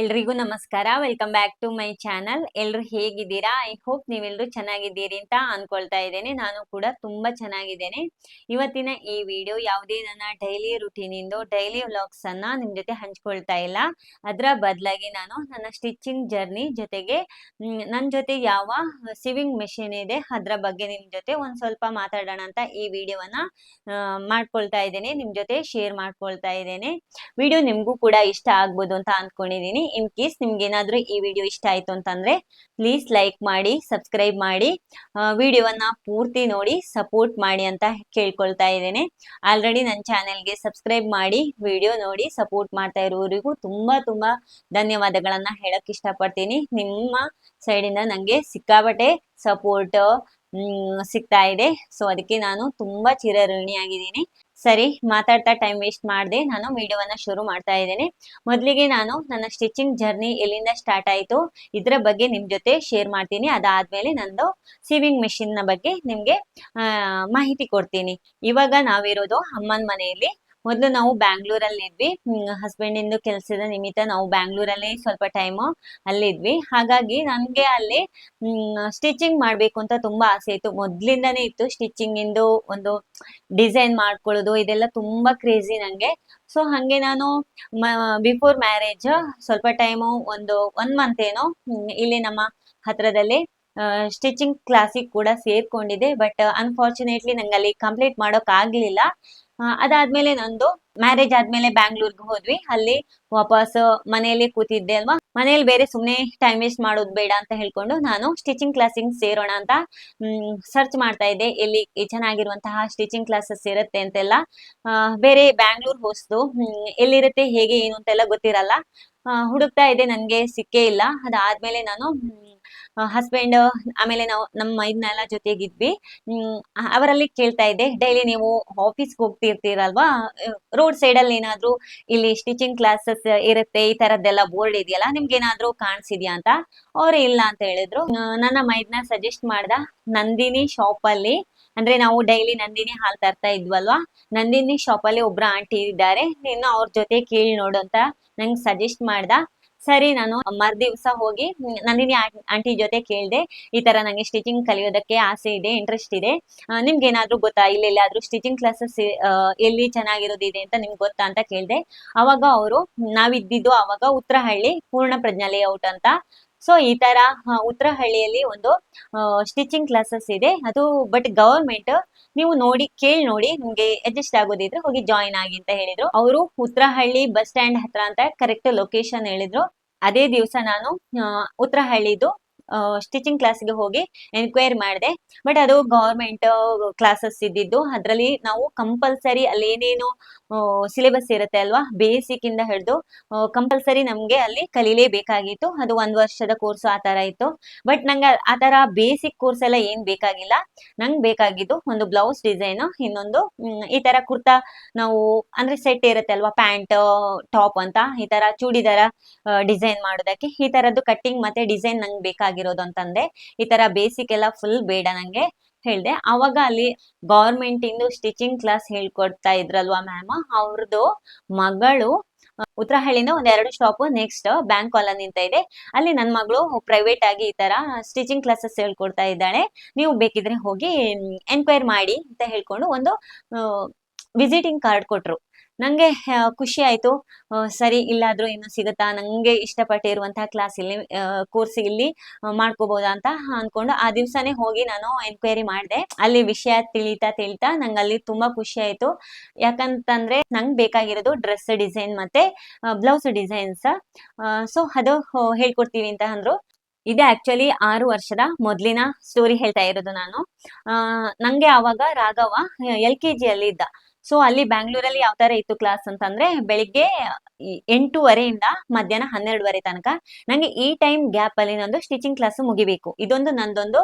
ಎಲ್ರಿಗೂ ನಮಸ್ಕಾರ. Welcome back to my channel ಎಲ್ರು ಹೇಗಿದ್ದೀರಾ? ಐ ಹೋಪ್ ನೀವೆಲ್ಲರೂ ಚೆನ್ನಾಗಿದ್ದೀರಿ ಅಂತ ಅನ್ಕೊಳ್ತಾ ಇದ್ದೇನೆ. ನಾನು ಕೂಡ ತುಂಬಾ ಚೆನ್ನಾಗಿದ್ದೇನೆ. ಇವತ್ತಿನ ಈ ವಿಡಿಯೋ ಯಾವುದೇ ನನ್ನ ಡೈಲಿ ರುಟೀನ್ ಇಂದು ಡೈಲಿ ವ್ಲಾಗ್ಸ್ ಅನ್ನ ನಿಮ್ ಜೊತೆ ಹಂಚ್ಕೊಳ್ತಾ ಇಲ್ಲ. ಅದರ ಬದಲಾಗಿ ನಾನು ನನ್ನ ಸ್ಟಿಚಿಂಗ್ ಜರ್ನಿ ಜೊತೆಗೆ ನನ್ನ ಜೊತೆ ಯಾವ ಸಿವಿಂಗ್ ಮೆಷಿನ್ ಇದೆ, ಅದರ ಬಗ್ಗೆ ನಿಮ್ ಜೊತೆ ಒಂದ್ ಸ್ವಲ್ಪ ಮಾತಾಡೋಣ ಅಂತ ಈ ವಿಡಿಯೋವನ್ನ ಮಾಡ್ಕೊಳ್ತಾ ಇದ್ದೇನೆ. ನಿಮ್ ಜೊತೆ ಶೇರ್ ಮಾಡ್ಕೊಳ್ತಾ ಇದ್ದೇನೆ. ವಿಡಿಯೋ ನಿಮ್ಗೂ ಕೂಡ ಇಷ್ಟ ಆಗ್ಬೋದು ಅಂತ ಅನ್ಕೊಂಡಿದೀನಿ ಇನ್ ಕೇಸ್ ನಿಮ್ಗೆ ಏನಾದ್ರೂ ಈ ವಿಡಿಯೋ ಇಷ್ಟ ಆಯ್ತು ಅಂತಂದ್ರೆ ಪ್ಲೀಸ್ ಲೈಕ್ ಮಾಡಿ ಸಬ್ಸ್ಕ್ರೈಬ್ ಮಾಡಿ. ವಿಡಿಯೋವನ್ನ ಪೂರ್ತಿ ನೋಡಿ ಸಪೋರ್ಟ್ ಮಾಡಿ ಅಂತ ಕೇಳ್ಕೊಳ್ತಾ ಇದ್ದೇನೆ. ಆಲ್ರೆಡಿ ನನ್ನ ಚಾನೆಲ್ಗೆ ಸಬ್ಸ್ಕ್ರೈಬ್ ಮಾಡಿ ವಿಡಿಯೋ ನೋಡಿ ಸಪೋರ್ಟ್ ಮಾಡ್ತಾ ಇರೋರಿಗೂ ತುಂಬಾ ತುಂಬಾ ಧನ್ಯವಾದಗಳನ್ನ ಹೇಳಕ್ ಇಷ್ಟಪಡ್ತೀನಿ. ನಿಮ್ಮ ಸೈಡಿಂದ ನಂಗೆ ಸಿಕ್ಕಾಪಟ್ಟೆ ಸಪೋರ್ಟ್ ಸಿಗ್ತಾ ಇದೆ. ಸೊ ಅದಕ್ಕೆ ನಾನು ತುಂಬಾ ಚಿರಋಣಿಯಾಗಿದ್ದೀನಿ. ಸರಿ, ಮಾತಾಡ್ತಾ ಟೈಮ್ ವೇಸ್ಟ್ ಮಾಡದೆ. ನಾನು ವಿಡಿಯೋವನ್ನ ಶುರು ಮಾಡ್ತಾ ಇದ್ದೇನೆ. ಮೊದಲಿಗೆ ನಾನು ನನ್ನ ಸ್ಟಿಚಿಂಗ್ ಜರ್ನಿ ಎಲ್ಲಿಂದ ಸ್ಟಾರ್ಟ್ ಆಯಿತು, ಇದರ ಬಗ್ಗೆ ನಿಮ್ಮ ಜೊತೆ ಶೇರ್ ಮಾಡ್ತೀನಿ. ಅದಾದ್ಮೇಲೆ ನಂದು ಸೀವಿಂಗ್ ಮೆಷಿನ್ನ ಬಗ್ಗೆ ನಿಮಗೆ ಮಾಹಿತಿ ಕೊಡ್ತೀನಿ. ಇವಾಗ ನಾವಿರೋದು ಅಮ್ಮನ ಮನೆಯಲ್ಲಿ. ಮೊದಲು ನಾವು ಬ್ಯಾಂಗ್ಳೂರಲ್ಲಿ ಇದ್ವಿ. ಹಸ್ಬೆಂಡ್ ಇಂದು ಕೆಲಸದ ನಿಮಿತ್ತ ನಾವು ಬ್ಯಾಂಗ್ಳೂರಲ್ಲಿ ಸ್ವಲ್ಪ ಟೈಮ್ ಅಲ್ಲಿದ್ವಿ ಹಾಗಾಗಿ ನನ್ಗೆ ಅಲ್ಲಿ ಸ್ಟಿಚಿಂಗ್ ಮಾಡ್ಬೇಕು ಅಂತ ತುಂಬಾ ಆಸೆ ಇತ್ತು. ಮೊದ್ಲಿಂದಾನೇ ಇತ್ತು ಸ್ಟಿಚಿಂಗ್ ಇಂದು ಒಂದು ಡಿಸೈನ್ ಮಾಡ್ಕೊಳ್ಳೋದು, ಇದೆಲ್ಲ ತುಂಬಾ ಕ್ರೇಜಿ ನಂಗೆ. ಸೊ ಹಂಗೆ ನಾನು ಬಿಫೋರ್ ಮ್ಯಾರೇಜ್ ಸ್ವಲ್ಪ ಟೈಮು ಒಂದು ಒನ್ ಮಂತ್ ಏನೋ ಇಲ್ಲಿ ನಮ್ಮ ಹತ್ರದಲ್ಲಿ ಸ್ಟಿಚಿಂಗ್ ಕ್ಲಾಸಿಗೆ ಕೂಡ ಸೇರ್ಕೊಂಡಿದೆ ಬಟ್ ಅನ್ಫಾರ್ಚುನೇಟ್ಲಿ ನಂಗೆ ಅಲ್ಲಿ ಕಂಪ್ಲೀಟ್ ಮಾಡೋಕ್ ಆಗ್ಲಿಲ್ಲ ಅದಾದ್ಮೇಲೆ ನಂದು ಮ್ಯಾರೇಜ್ ಆದ್ಮೇಲೆ ಬ್ಯಾಂಗ್ಳೂರ್ಗೆ ಹೋದ್ವಿ. ಅಲ್ಲಿ ವಾಪಸ್ ಮನೆಯಲ್ಲಿ ಕೂತಿದ್ದೆ ಅಲ್ವಾ? ಮನೆಯಲ್ಲಿ ಬೇರೆ ಸುಮ್ನೆ ಟೈಮ್ ವೇಸ್ಟ್ ಮಾಡೋದು ಬೇಡ ಅಂತ ಹೇಳ್ಕೊಂಡು ನಾನು ಸ್ಟಿಚಿಂಗ್ ಕ್ಲಾಸಿಗೆ ಸೇರೋಣ ಅಂತ ಸರ್ಚ್ ಮಾಡ್ತಾ ಇದ್ದೆ. ಎಲ್ಲಿ ಚೆನ್ನಾಗಿರುವಂತಹ ಸ್ಟಿಚಿಂಗ್ ಕ್ಲಾಸಸ್ ಇರುತ್ತೆ ಅಂತೆಲ್ಲ. ಬೇರೆ ಬ್ಯಾಂಗ್ಳೂರ್ ಹೋಸ್ತು ಎಲ್ಲಿರುತ್ತೆ, ಹೇಗೆ, ಏನು ಅಂತೆಲ್ಲ ಗೊತ್ತಿರಲ್ಲ. ಹುಡುಕ್ತಾ ಇದೆ ನನಗೆ ಸಿಕ್ಕೇ ಇಲ್ಲ. ಅದಾದ್ಮೇಲೆ ನಾನು ಹಸ್ಬೆಂಡ್ ಆಮೇಲೆ ನಾವು ನಮ್ಮ ಇದನ್ನೆಲ್ಲ ಜೊತೆಗಿದ್ವಿ. ಅವರಲ್ಲಿ ಕೇಳ್ತಾ ಇದ್ದೆ, ಡೈಲಿ ನೀವು ಆಫೀಸ್ಗೆ ಹೋಗ್ತಿರ್ತೀರಲ್ವಾ? ರೋಡ್ ಸೈಡ್ ಅಲ್ಲಿ ಏನಾದ್ರು ಇಲ್ಲಿ ಸ್ಟಿಚಿಂಗ್ ಕ್ಲಾಸಸ್ ಇರುತ್ತೆ, ಈ ತರದ್ದೆಲ್ಲ ಬೋರ್ಡ್ ಇದೆಯಲ್ಲ, ನಿಮ್ಗೆ ಏನಾದ್ರು ಕಾಣಿಸಿದ್ಯಾ ಅಂತ? ಅವ್ರು, ಇಲ್ಲ ಅಂತ ಹೇಳಿದ್ರು. ನನ್ನ ಮೈದ್ನ ಸಜೆಸ್ಟ್ ಮಾಡ್ದ, ನಂದಿನಿ ಶಾಪ್ ಅಲ್ಲಿ, ಅಂದ್ರೆ ನಾವು ಡೈಲಿ ನಂದಿನಿ ಹಾಲ್ ತರ್ತಾ ಇದ್ವಲ್ವಾ? ನಂದಿನಿ ಶಾಪ್ ಅಲ್ಲಿ ಒಬ್ರ ಆಂಟಿ ಇದ್ದಾರೆ, ನೀನು ಅವ್ರ ಜೊತೆ ಕೇಳಿ ನೋಡು ಅಂತ ನಂಗೆ ಸಜೆಸ್ಟ್ ಮಾಡ್ದ. ಸರಿ, ನಾನು ಮರ್ದಿವ್ಸ ಹೋಗಿ ನಂದಿನಿ ಆಂಟಿ ಜೊತೆ ಕೇಳಿದೆ, ಈ ತರ ನಂಗೆ ಸ್ಟಿಚಿಂಗ್ ಕಲಿಯೋದಕ್ಕೆ ಆಸೆ ಇದೆ ಇಂಟ್ರೆಸ್ಟ್ ಇದೆ. ನಿಮ್ಗೆ ಏನಾದ್ರೂ ಗೊತ್ತಾ? ಇಲ್ಲಿ ಎಲ್ಲಾದ್ರೂ ಸ್ಟಿಚಿಂಗ್ ಕ್ಲಾಸಸ್ ಎಲ್ಲಿ ಚೆನ್ನಾಗಿರೋದಿದೆ ಅಂತ ನಿಮ್ಗೆ ಗೊತ್ತಾ ಅಂತ ಕೇಳ್ದೆ. ಅವಾಗ ಅವರು, ನಾವಿದ್ದಿದ್ದು ಅವಾಗ ಉತ್ತರಹಳ್ಳಿ ಪೂರ್ಣ ಪ್ರಜ್ಞಾ ಲೇಔಟ್ ಅಂತ ಸೊ ಈ ತರ ಉತ್ತರಹಳ್ಳಿಯಲ್ಲಿ ಒಂದು ಸ್ಟಿಚಿಂಗ್ ಕ್ಲಾಸಸ್ ಇದೆ. ಅದು ಬಟ್ ಗವರ್ಮೆಂಟ್ ನೀವು ನೋಡಿ, ಕೇಳಿ ನೋಡಿ, ನಿಮ್ಗೆ ಅಡ್ಜಸ್ಟ್ ಆಗೋದಿದ್ರೆ ಹೋಗಿ ಜಾಯಿನ್ ಆಗಿ ಅಂತ ಹೇಳಿದ್ರು. ಅವರು ಉತ್ತರಹಳ್ಳಿ ಬಸ್ ಸ್ಟ್ಯಾಂಡ್ ಹತ್ರ ಅಂತ ಕರೆಕ್ಟ್ ಲೊಕೇಶನ್ ಹೇಳಿದ್ರು. ಅದೇ ದಿವಸ ನಾನು ಉತ್ತರಹಳ್ಳಿದು ಸ್ಟಿಚಿಂಗ್ ಕ್ಲಾಸ್ಗೆ ಹೋಗಿ ಎನ್ಕ್ವೈರಿ ಮಾಡಿದೆ. ಬಟ್ ಅದು ಗವರ್ಮೆಂಟ್ ಕ್ಲಾಸಸ್ ಇದ್ದಿದ್ದು. ಅದರಲ್ಲಿ ನಾವು ಕಂಪಲ್ಸರಿ ಅಲ್ಲಿ ಏನೇನು ಸಿಲೆಬಸ್ ಇರುತ್ತೆ ಅಲ್ವಾ? ಬೇಸಿಕ್ ಇಂದ ಹಿಡಿದು ಕಂಪಲ್ಸರಿ ನಮ್ಗೆ ಅಲ್ಲಿ ಕಲೀಲೇಬೇಕಾಗಿತ್ತು. ಅದು ಒಂದ್ ವರ್ಷದ ಕೋರ್ಸ್ ಆ ತರ ಇತ್ತು. ಬಟ್ ನಂಗೆ ಆ ತರ ಬೇಸಿಕ್ ಕೋರ್ಸ್ ಎಲ್ಲ ಏನ್ ಬೇಕಾಗಿಲ್ಲ. ನಂಗೆ ಬೇಕಾಗಿದ್ದು ಒಂದು ಬ್ಲೌಸ್ ಡಿಸೈನ್ ಇನ್ನೊಂದು ಈ ತರ ಕುರ್ತಾ ನಾವು, ಅಂದ್ರೆ ಸೆಟ್ ಇರುತ್ತೆ ಅಲ್ವಾ? ಪ್ಯಾಂಟ್ ಟಾಪ್ ಅಂತ ಈ ತರ ಚೂಡಿದಾರ ಡಿಸೈನ್ ಮಾಡೋದಕ್ಕೆ ಈ ತರದ್ದು ಕಟ್ಟಿಂಗ್ ಮತ್ತೆ ಡಿಸೈನ್ ನಂಗೆ ಬೇಕಾಗಿರೋದು ಅಂತಂದೆ. ಈ ತರ ಬೇಸಿಕ್ ಎಲ್ಲ ಫುಲ್ ಬೇಡ ನಂಗೆ ಹೇಳ್ದೆ. ಅವಾಗ ಅಲ್ಲಿ ಗೌರ್ಮೆಂಟ್ ಇಂದು ಸ್ಟಿಚಿಂಗ್ ಕ್ಲಾಸ್ ಹೇಳ್ಕೊಡ್ತಾ ಇದ್ರಲ್ವಾ ಮ್ಯಾಮ್ ಅವ್ರದ್ದು ಮಗಳು ಉತ್ತರಹಳ್ಳಿನ ಒಂದ್ ಎರಡು ಶಾಪ್ ನೆಕ್ಸ್ಟ್ ಬ್ಯಾಂಕ್ ಕಾಲೋನಿ ಅಂತ ಇದೆ. ಅಲ್ಲಿ ನನ್ ಮಗಳು ಪ್ರೈವೇಟ್ ಆಗಿ ಈ ತರ ಸ್ಟಿಚಿಂಗ್ ಕ್ಲಾಸಸ್ ಹೇಳ್ಕೊಡ್ತಾ ಇದ್ದಾಳೆ. ನೀವು ಬೇಕಿದ್ರೆ ಹೋಗಿ ಎನ್ಕ್ವೈರ್ ಮಾಡಿ ಅಂತ ಹೇಳ್ಕೊಂಡು ಒಂದು ವಿಸಿಟಿಂಗ್ ಕಾರ್ಡ್ ಕೊಟ್ರು. ನಂಗೆ ಖುಷಿ ಆಯ್ತು. ಸರಿ, ಇಲ್ಲಾದ್ರೂ ಇನ್ನು ಸಿಗುತ್ತಾ? ನಂಗೆ ಇಷ್ಟಪಟ್ಟಿರುವಂತಹ ಕ್ಲಾಸ್ ಇಲ್ಲಿ ಕೋರ್ಸ್ ಇಲ್ಲಿ ಮಾಡ್ಕೋಬಹುದಾ ಅಂತ ಅನ್ಕೊಂಡು ಆ ದಿವ್ಸನೇ ಹೋಗಿ ನಾನು ಎನ್ಕ್ವೈರಿ ಮಾಡಿದೆ. ಅಲ್ಲಿ ವಿಷಯ ತಿಳಿತಾ ತಿಳಿತಾ ನಂಗೆ ಅಲ್ಲಿ ತುಂಬಾ ಖುಷಿ ಆಯ್ತು. ಯಾಕಂತಂದ್ರೆ ನಂಗೆ ಬೇಕಾಗಿರೋದು ಡ್ರೆಸ್ ಡಿಸೈನ್ ಮತ್ತೆ ಬ್ಲೌಸ್ ಡಿಸೈನ್ಸ್ ಸೊ ಅದು ಹೇಳ್ಕೊಡ್ತೀವಿ ಅಂತ ಅಂದ್ರು. ಇದೆ ಆಕ್ಚುಲಿ ಆರು ವರ್ಷದ ಮೊದ್ಲಿನ ಸ್ಟೋರಿ ಹೇಳ್ತಾ ಇರೋದು ನಾನು. ನಂಗೆ ಅವಾಗ ರಾಘವ, ಎಲ್ ಕೆ ಜಿ ಅಲ್ಲಿ ಇದ್ದ. ಸೊ ಅಲ್ಲಿ ಬ್ಯಾಂಗ್ಳೂರಲ್ಲಿ ಯಾವ ತರ ಇತ್ತು ಕ್ಲಾಸ್ ಅಂತಂದ್ರೆ ಬೆಳಿಗ್ಗೆ ಎಂಟೂವರೆಯಿಂದ ಮಧ್ಯಾಹ್ನ ಹನ್ನೆರಡುವರೆ ತನಕ. ನಂಗೆ ಈ ಟೈಮ್ ಗ್ಯಾಪ್ ಅಲ್ಲಿ ನಂದು ಸ್ಟಿಚಿಂಗ್ ಕ್ಲಾಸ್ ಮುಗಿಬೇಕು. ಇದೊಂದು ನಂದೊಂದು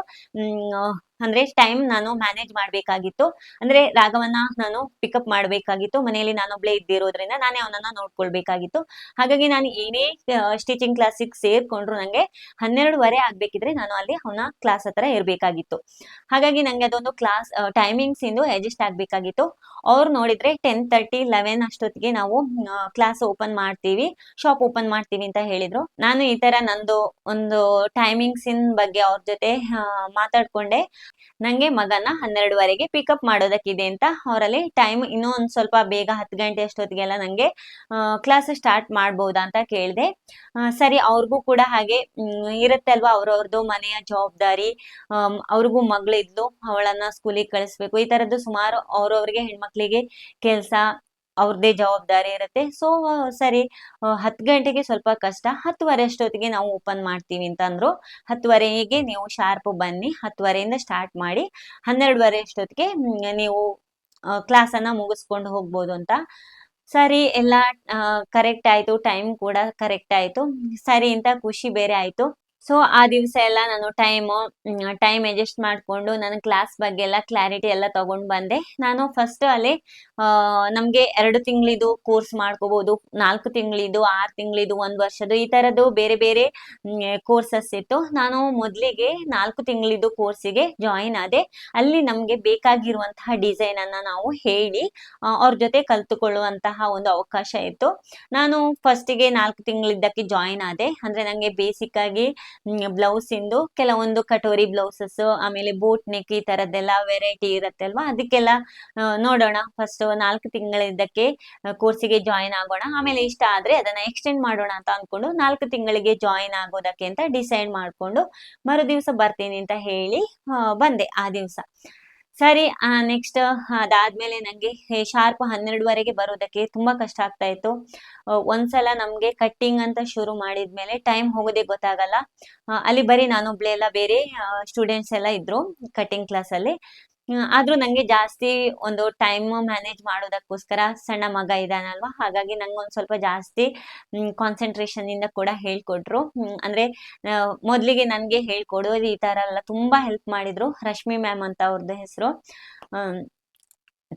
ಅಂದ್ರೆ ಟೈಮ್ ನಾನು ಮ್ಯಾನೇಜ್ ಮಾಡ್ಬೇಕಾಗಿತ್ತು. ಅಂದ್ರೆ ರಾಘವನ್ನ ನಾನು ಪಿಕಪ್ ಮಾಡ್ಬೇಕಾಗಿತ್ತು. ಮನೆಯಲ್ಲಿ ನಾನೊಬ್ಳೇ ಇದ್ದಿರೋದ್ರಿಂದ ನಾನೇ ಅವನನ್ನ ನೋಡ್ಕೊಳ್ಬೇಕಾಗಿತ್ತು. ಹಾಗಾಗಿ ನಾನು ಏನೇ ಸ್ಟಿಚಿಂಗ್ ಕ್ಲಾಸಿಗೆ ಸೇರ್ಕೊಂಡ್ರು ನಂಗೆ ಹನ್ನೆರಡುವರೆ ಆಗ್ಬೇಕಿದ್ರೆ ನಾನು ಅಲ್ಲಿ ಅವನ ಕ್ಲಾಸ್ ಹತ್ರ ಇರ್ಬೇಕಾಗಿತ್ತು. ಹಾಗಾಗಿ ನಂಗೆ ಅದೊಂದು ಕ್ಲಾಸ್ ಟೈಮಿಂಗ್ಸ್ ಇಂದು ಅಡ್ಜಸ್ಟ್ ಆಗ್ಬೇಕಾಗಿತ್ತು. ಅವ್ರು ನೋಡಿದ್ರೆ ಟೆನ್ ತರ್ಟಿ ಲೆವೆನ್ ಅಷ್ಟೊತ್ತಿಗೆ ನಾವು ಕ್ಲಾಸ್ ಓಪನ್ ಮಾಡ್ತೀವಿ ಶಾಪ್ ಓಪನ್ ಮಾಡ್ತೀವಿ ಅಂತ ಹೇಳಿದ್ರು. ನಾನು ಈ ತರ ನಂದು ಒಂದು ಟೈಮಿಂಗ್ಸ್ ಇನ್ ಬಗ್ಗೆ ಅವ್ರ ಜೊತೆ ಮಾತಾಡ್ಕೊಂಡೆ. ನಂಗೆ ಮಗನ ಹನ್ನೆರಡುವರೆಗೆ ಪಿಕಪ್ ಮಾಡೋದಕ್ಕಿದೆ ಅಂತ ಅವರಲ್ಲಿ ಟೈಮ್ ಇನ್ನೂ ಒಂದ್ ಸ್ವಲ್ಪ ಬೇಗ ಹತ್ತು ಗಂಟೆ ಅಷ್ಟೊತ್ತಿಗೆಲ್ಲ ನಂಗೆ ಕ್ಲಾಸ್ ಸ್ಟಾರ್ಟ್ ಮಾಡ್ಬೋದಾ ಅಂತ ಕೇಳಿದೆ. ಸರಿ, ಅವ್ರಿಗೂ ಕೂಡ ಹಾಗೆ ಇರುತ್ತೆ ಅಲ್ವಾ ಅವ್ರವ್ರದ್ದು ಮನೆಯ ಜವಾಬ್ದಾರಿ ಅವ್ರಿಗೂ ಮಗಳಿದ್ಲು, ಅವಳನ್ನ ಸ್ಕೂಲಿಗೆ ಕಳಿಸ್ಬೇಕು. ಈ ತರದ್ದು ಸುಮಾರು ಅವ್ರವ್ರಿಗೆ ಹೆಣ್ಮಕ್ಳಿಗೆ ಕೆಲಸ ಅವ್ರದ್ದೇ ಜವಾಬ್ದಾರಿ ಇರುತ್ತೆ. ಸೊ ಸರಿ ಹತ್ತು ಗಂಟೆಗೆ ಸ್ವಲ್ಪ ಕಷ್ಟ, ಹತ್ತುವರೆ ಅಷ್ಟೊತ್ತಿಗೆ ನಾವು ಓಪನ್ ಮಾಡ್ತೀವಿ ಅಂತ ಅಂದ್ರು ಹತ್ತುವರೆಗೆ ನೀವು ಶಾರ್ಪ್ ಬನ್ನಿ, ಹತ್ತುವರೆಯಿಂದ ಸ್ಟಾರ್ಟ್ ಮಾಡಿ, ಹನ್ನೆರಡುವರೆ ಅಷ್ಟೊತ್ತಿಗೆ ನೀವು ಕ್ಲಾಸ್ ಅನ್ನ ಮುಗಿಸ್ಕೊಂಡು ಹೋಗ್ಬೋದು ಅಂತ. ಸರಿ, ಎಲ್ಲ ಕರೆಕ್ಟ್ ಆಯ್ತು ಟೈಮ್ ಕೂಡ ಕರೆಕ್ಟ್ ಆಯ್ತು. ಸರಿ ಅಂತ ಖುಷಿ ಬೇರೆ ಆಯ್ತು. ಸೊ ಆ ದಿವಸ ಎಲ್ಲ ನಾನು ಟೈಮ್ ಟೈಮ್ ಅಡ್ಜಸ್ಟ್ ಮಾಡ್ಕೊಂಡು ನನ್ನ ಕ್ಲಾಸ್ ಬಗ್ಗೆ ಎಲ್ಲ ಕ್ಲಾರಿಟಿ ಎಲ್ಲ ತಗೊಂಡ್ ಬಂದೆ. ನಾನು ಫಸ್ಟ್ ಅಲ್ಲಿ ನಮಗೆ ಎರಡು ತಿಂಗಳಿದು ಕೋರ್ಸ್ ಮಾಡ್ಕೋಬಹುದು ನಾಲ್ಕು ತಿಂಗಳಿದು, ಆರು ತಿಂಗಳಿದು, ಒಂದು ವರ್ಷದ್ದು ಈ ಥರದ್ದು ಬೇರೆ ಬೇರೆ ಕೋರ್ಸಸ್ ಇತ್ತು. ನಾನು ಮೊದಲಿಗೆ ನಾಲ್ಕು ತಿಂಗಳಿದು ಕೋರ್ಸಿಗೆ ಜಾಯಿನ್ ಆದೆ. ಅಲ್ಲಿ ನಮಗೆ ಬೇಕಾಗಿರುವಂತಹ ಡಿಸೈನ್ ಅನ್ನ ನಾವು ಹೇಳಿ ಅವ್ರ ಜೊತೆ ಕಲ್ತುಕೊಳ್ಳುವಂತಹ ಒಂದು ಅವಕಾಶ ಇತ್ತು. ನಾನು ಫಸ್ಟಿಗೆ ನಾಲ್ಕು ತಿಂಗಳಿದ್ದಕ್ಕೆ ಜಾಯಿನ್ ಆದೆ. ಅಂದ್ರೆ ನಂಗೆ ಬೇಸಿಕ್ ಆಗಿ ಬ್ಲೌಸ್ ಇಂದು ಕೆಲವೊಂದು ಕಟೋರಿ ಬ್ಲೌಸಸ್ ಆಮೇಲೆ ಬೋಟ್ ನೆಕ್ ಈ ತರದ್ದೆಲ್ಲ ವೆರೈಟಿ ಇರುತ್ತೆ ಅಲ್ವಾ? ಅದಕ್ಕೆಲ್ಲ ನೋಡೋಣ. ಫಸ್ಟ್ ನಾಲ್ಕು ತಿಂಗಳಿದ್ದಕ್ಕೆ ಕೋರ್ಸಿಗೆ ಜಾಯಿನ್ ಆಗೋಣ. ಆಮೇಲೆ ಇಷ್ಟ ಆದ್ರೆ ಅದನ್ನ ಎಕ್ಸ್ಟೆಂಡ್ ಮಾಡೋಣ ಅಂತ ಅನ್ಕೊಂಡು ನಾಲ್ಕು ತಿಂಗಳಿಗೆ ಜಾಯಿನ್ ಆಗೋದಕ್ಕೆ ಅಂತ ಡಿಸೈಡ್ ಮಾಡ್ಕೊಂಡು ಮರು ದಿವಸ ಬರ್ತೀನಿ ಅಂತ ಹೇಳಿ ಬಂದೆ ಆ ದಿವಸ. ಸರಿ ನೆಕ್ಸ್ಟ್ ಅದಾದ್ಮೇಲೆ ನಂಗೆ ಶಾರ್ಪ್ ಹನ್ನೆರಡುವರೆಗೆ ಬರೋದಕ್ಕೆ ತುಂಬಾ ಕಷ್ಟ ಆಗ್ತಾ ಇತ್ತು. ಆ, ಒಂದ್ಸಲ ನಮ್ಗೆ ಕಟ್ಟಿಂಗ್ ಅಂತ ಶುರು ಮಾಡಿದ್ಮೇಲೆ ಟೈಮ್ ಹೋಗೋದೇ ಗೊತ್ತಾಗಲ್ಲ. ಆ, ಅಲ್ಲಿ ಬರೀ ನಾನೊಬ್ಳೆ ಎಲ್ಲ ಬೇರೆ ಸ್ಟೂಡೆಂಟ್ಸ್ ಎಲ್ಲ ಇದ್ರು ಕಟ್ಟಿಂಗ್ ಕ್ಲಾಸ್ ಅಲ್ಲಿ. ಆ, ಆದ್ರೂ ನಂಗೆ ಜಾಸ್ತಿ ಒಂದು ಟೈಮ್ ಮ್ಯಾನೇಜ್ ಮಾಡೋದಕ್ಕೋಸ್ಕರ ಸಣ್ಣ ಮಗ ಇದಾನಲ್ವಾ? ಹಾಗಾಗಿ ನಂಗೆ ಒಂದ್ ಸ್ವಲ್ಪ ಜಾಸ್ತಿ ಕಾನ್ಸಂಟ್ರೇಷನ್ ಇಂದ ಕೂಡ ಹೇಳ್ಕೊಟ್ರು. ಹ್ಮ್, ಅಂದ್ರೆ ಮೊದ್ಲಿಗೆ ನನ್ಗೆ ಹೇಳ್ಕೊಡೋದು ಈ ತರ ಎಲ್ಲ ತುಂಬಾ ಹೆಲ್ಪ್ ಮಾಡಿದ್ರು. ರಶ್ಮಿ ಮ್ಯಾಮ್ ಅಂತ ಅವ್ರದ್ದು ಹೆಸರು.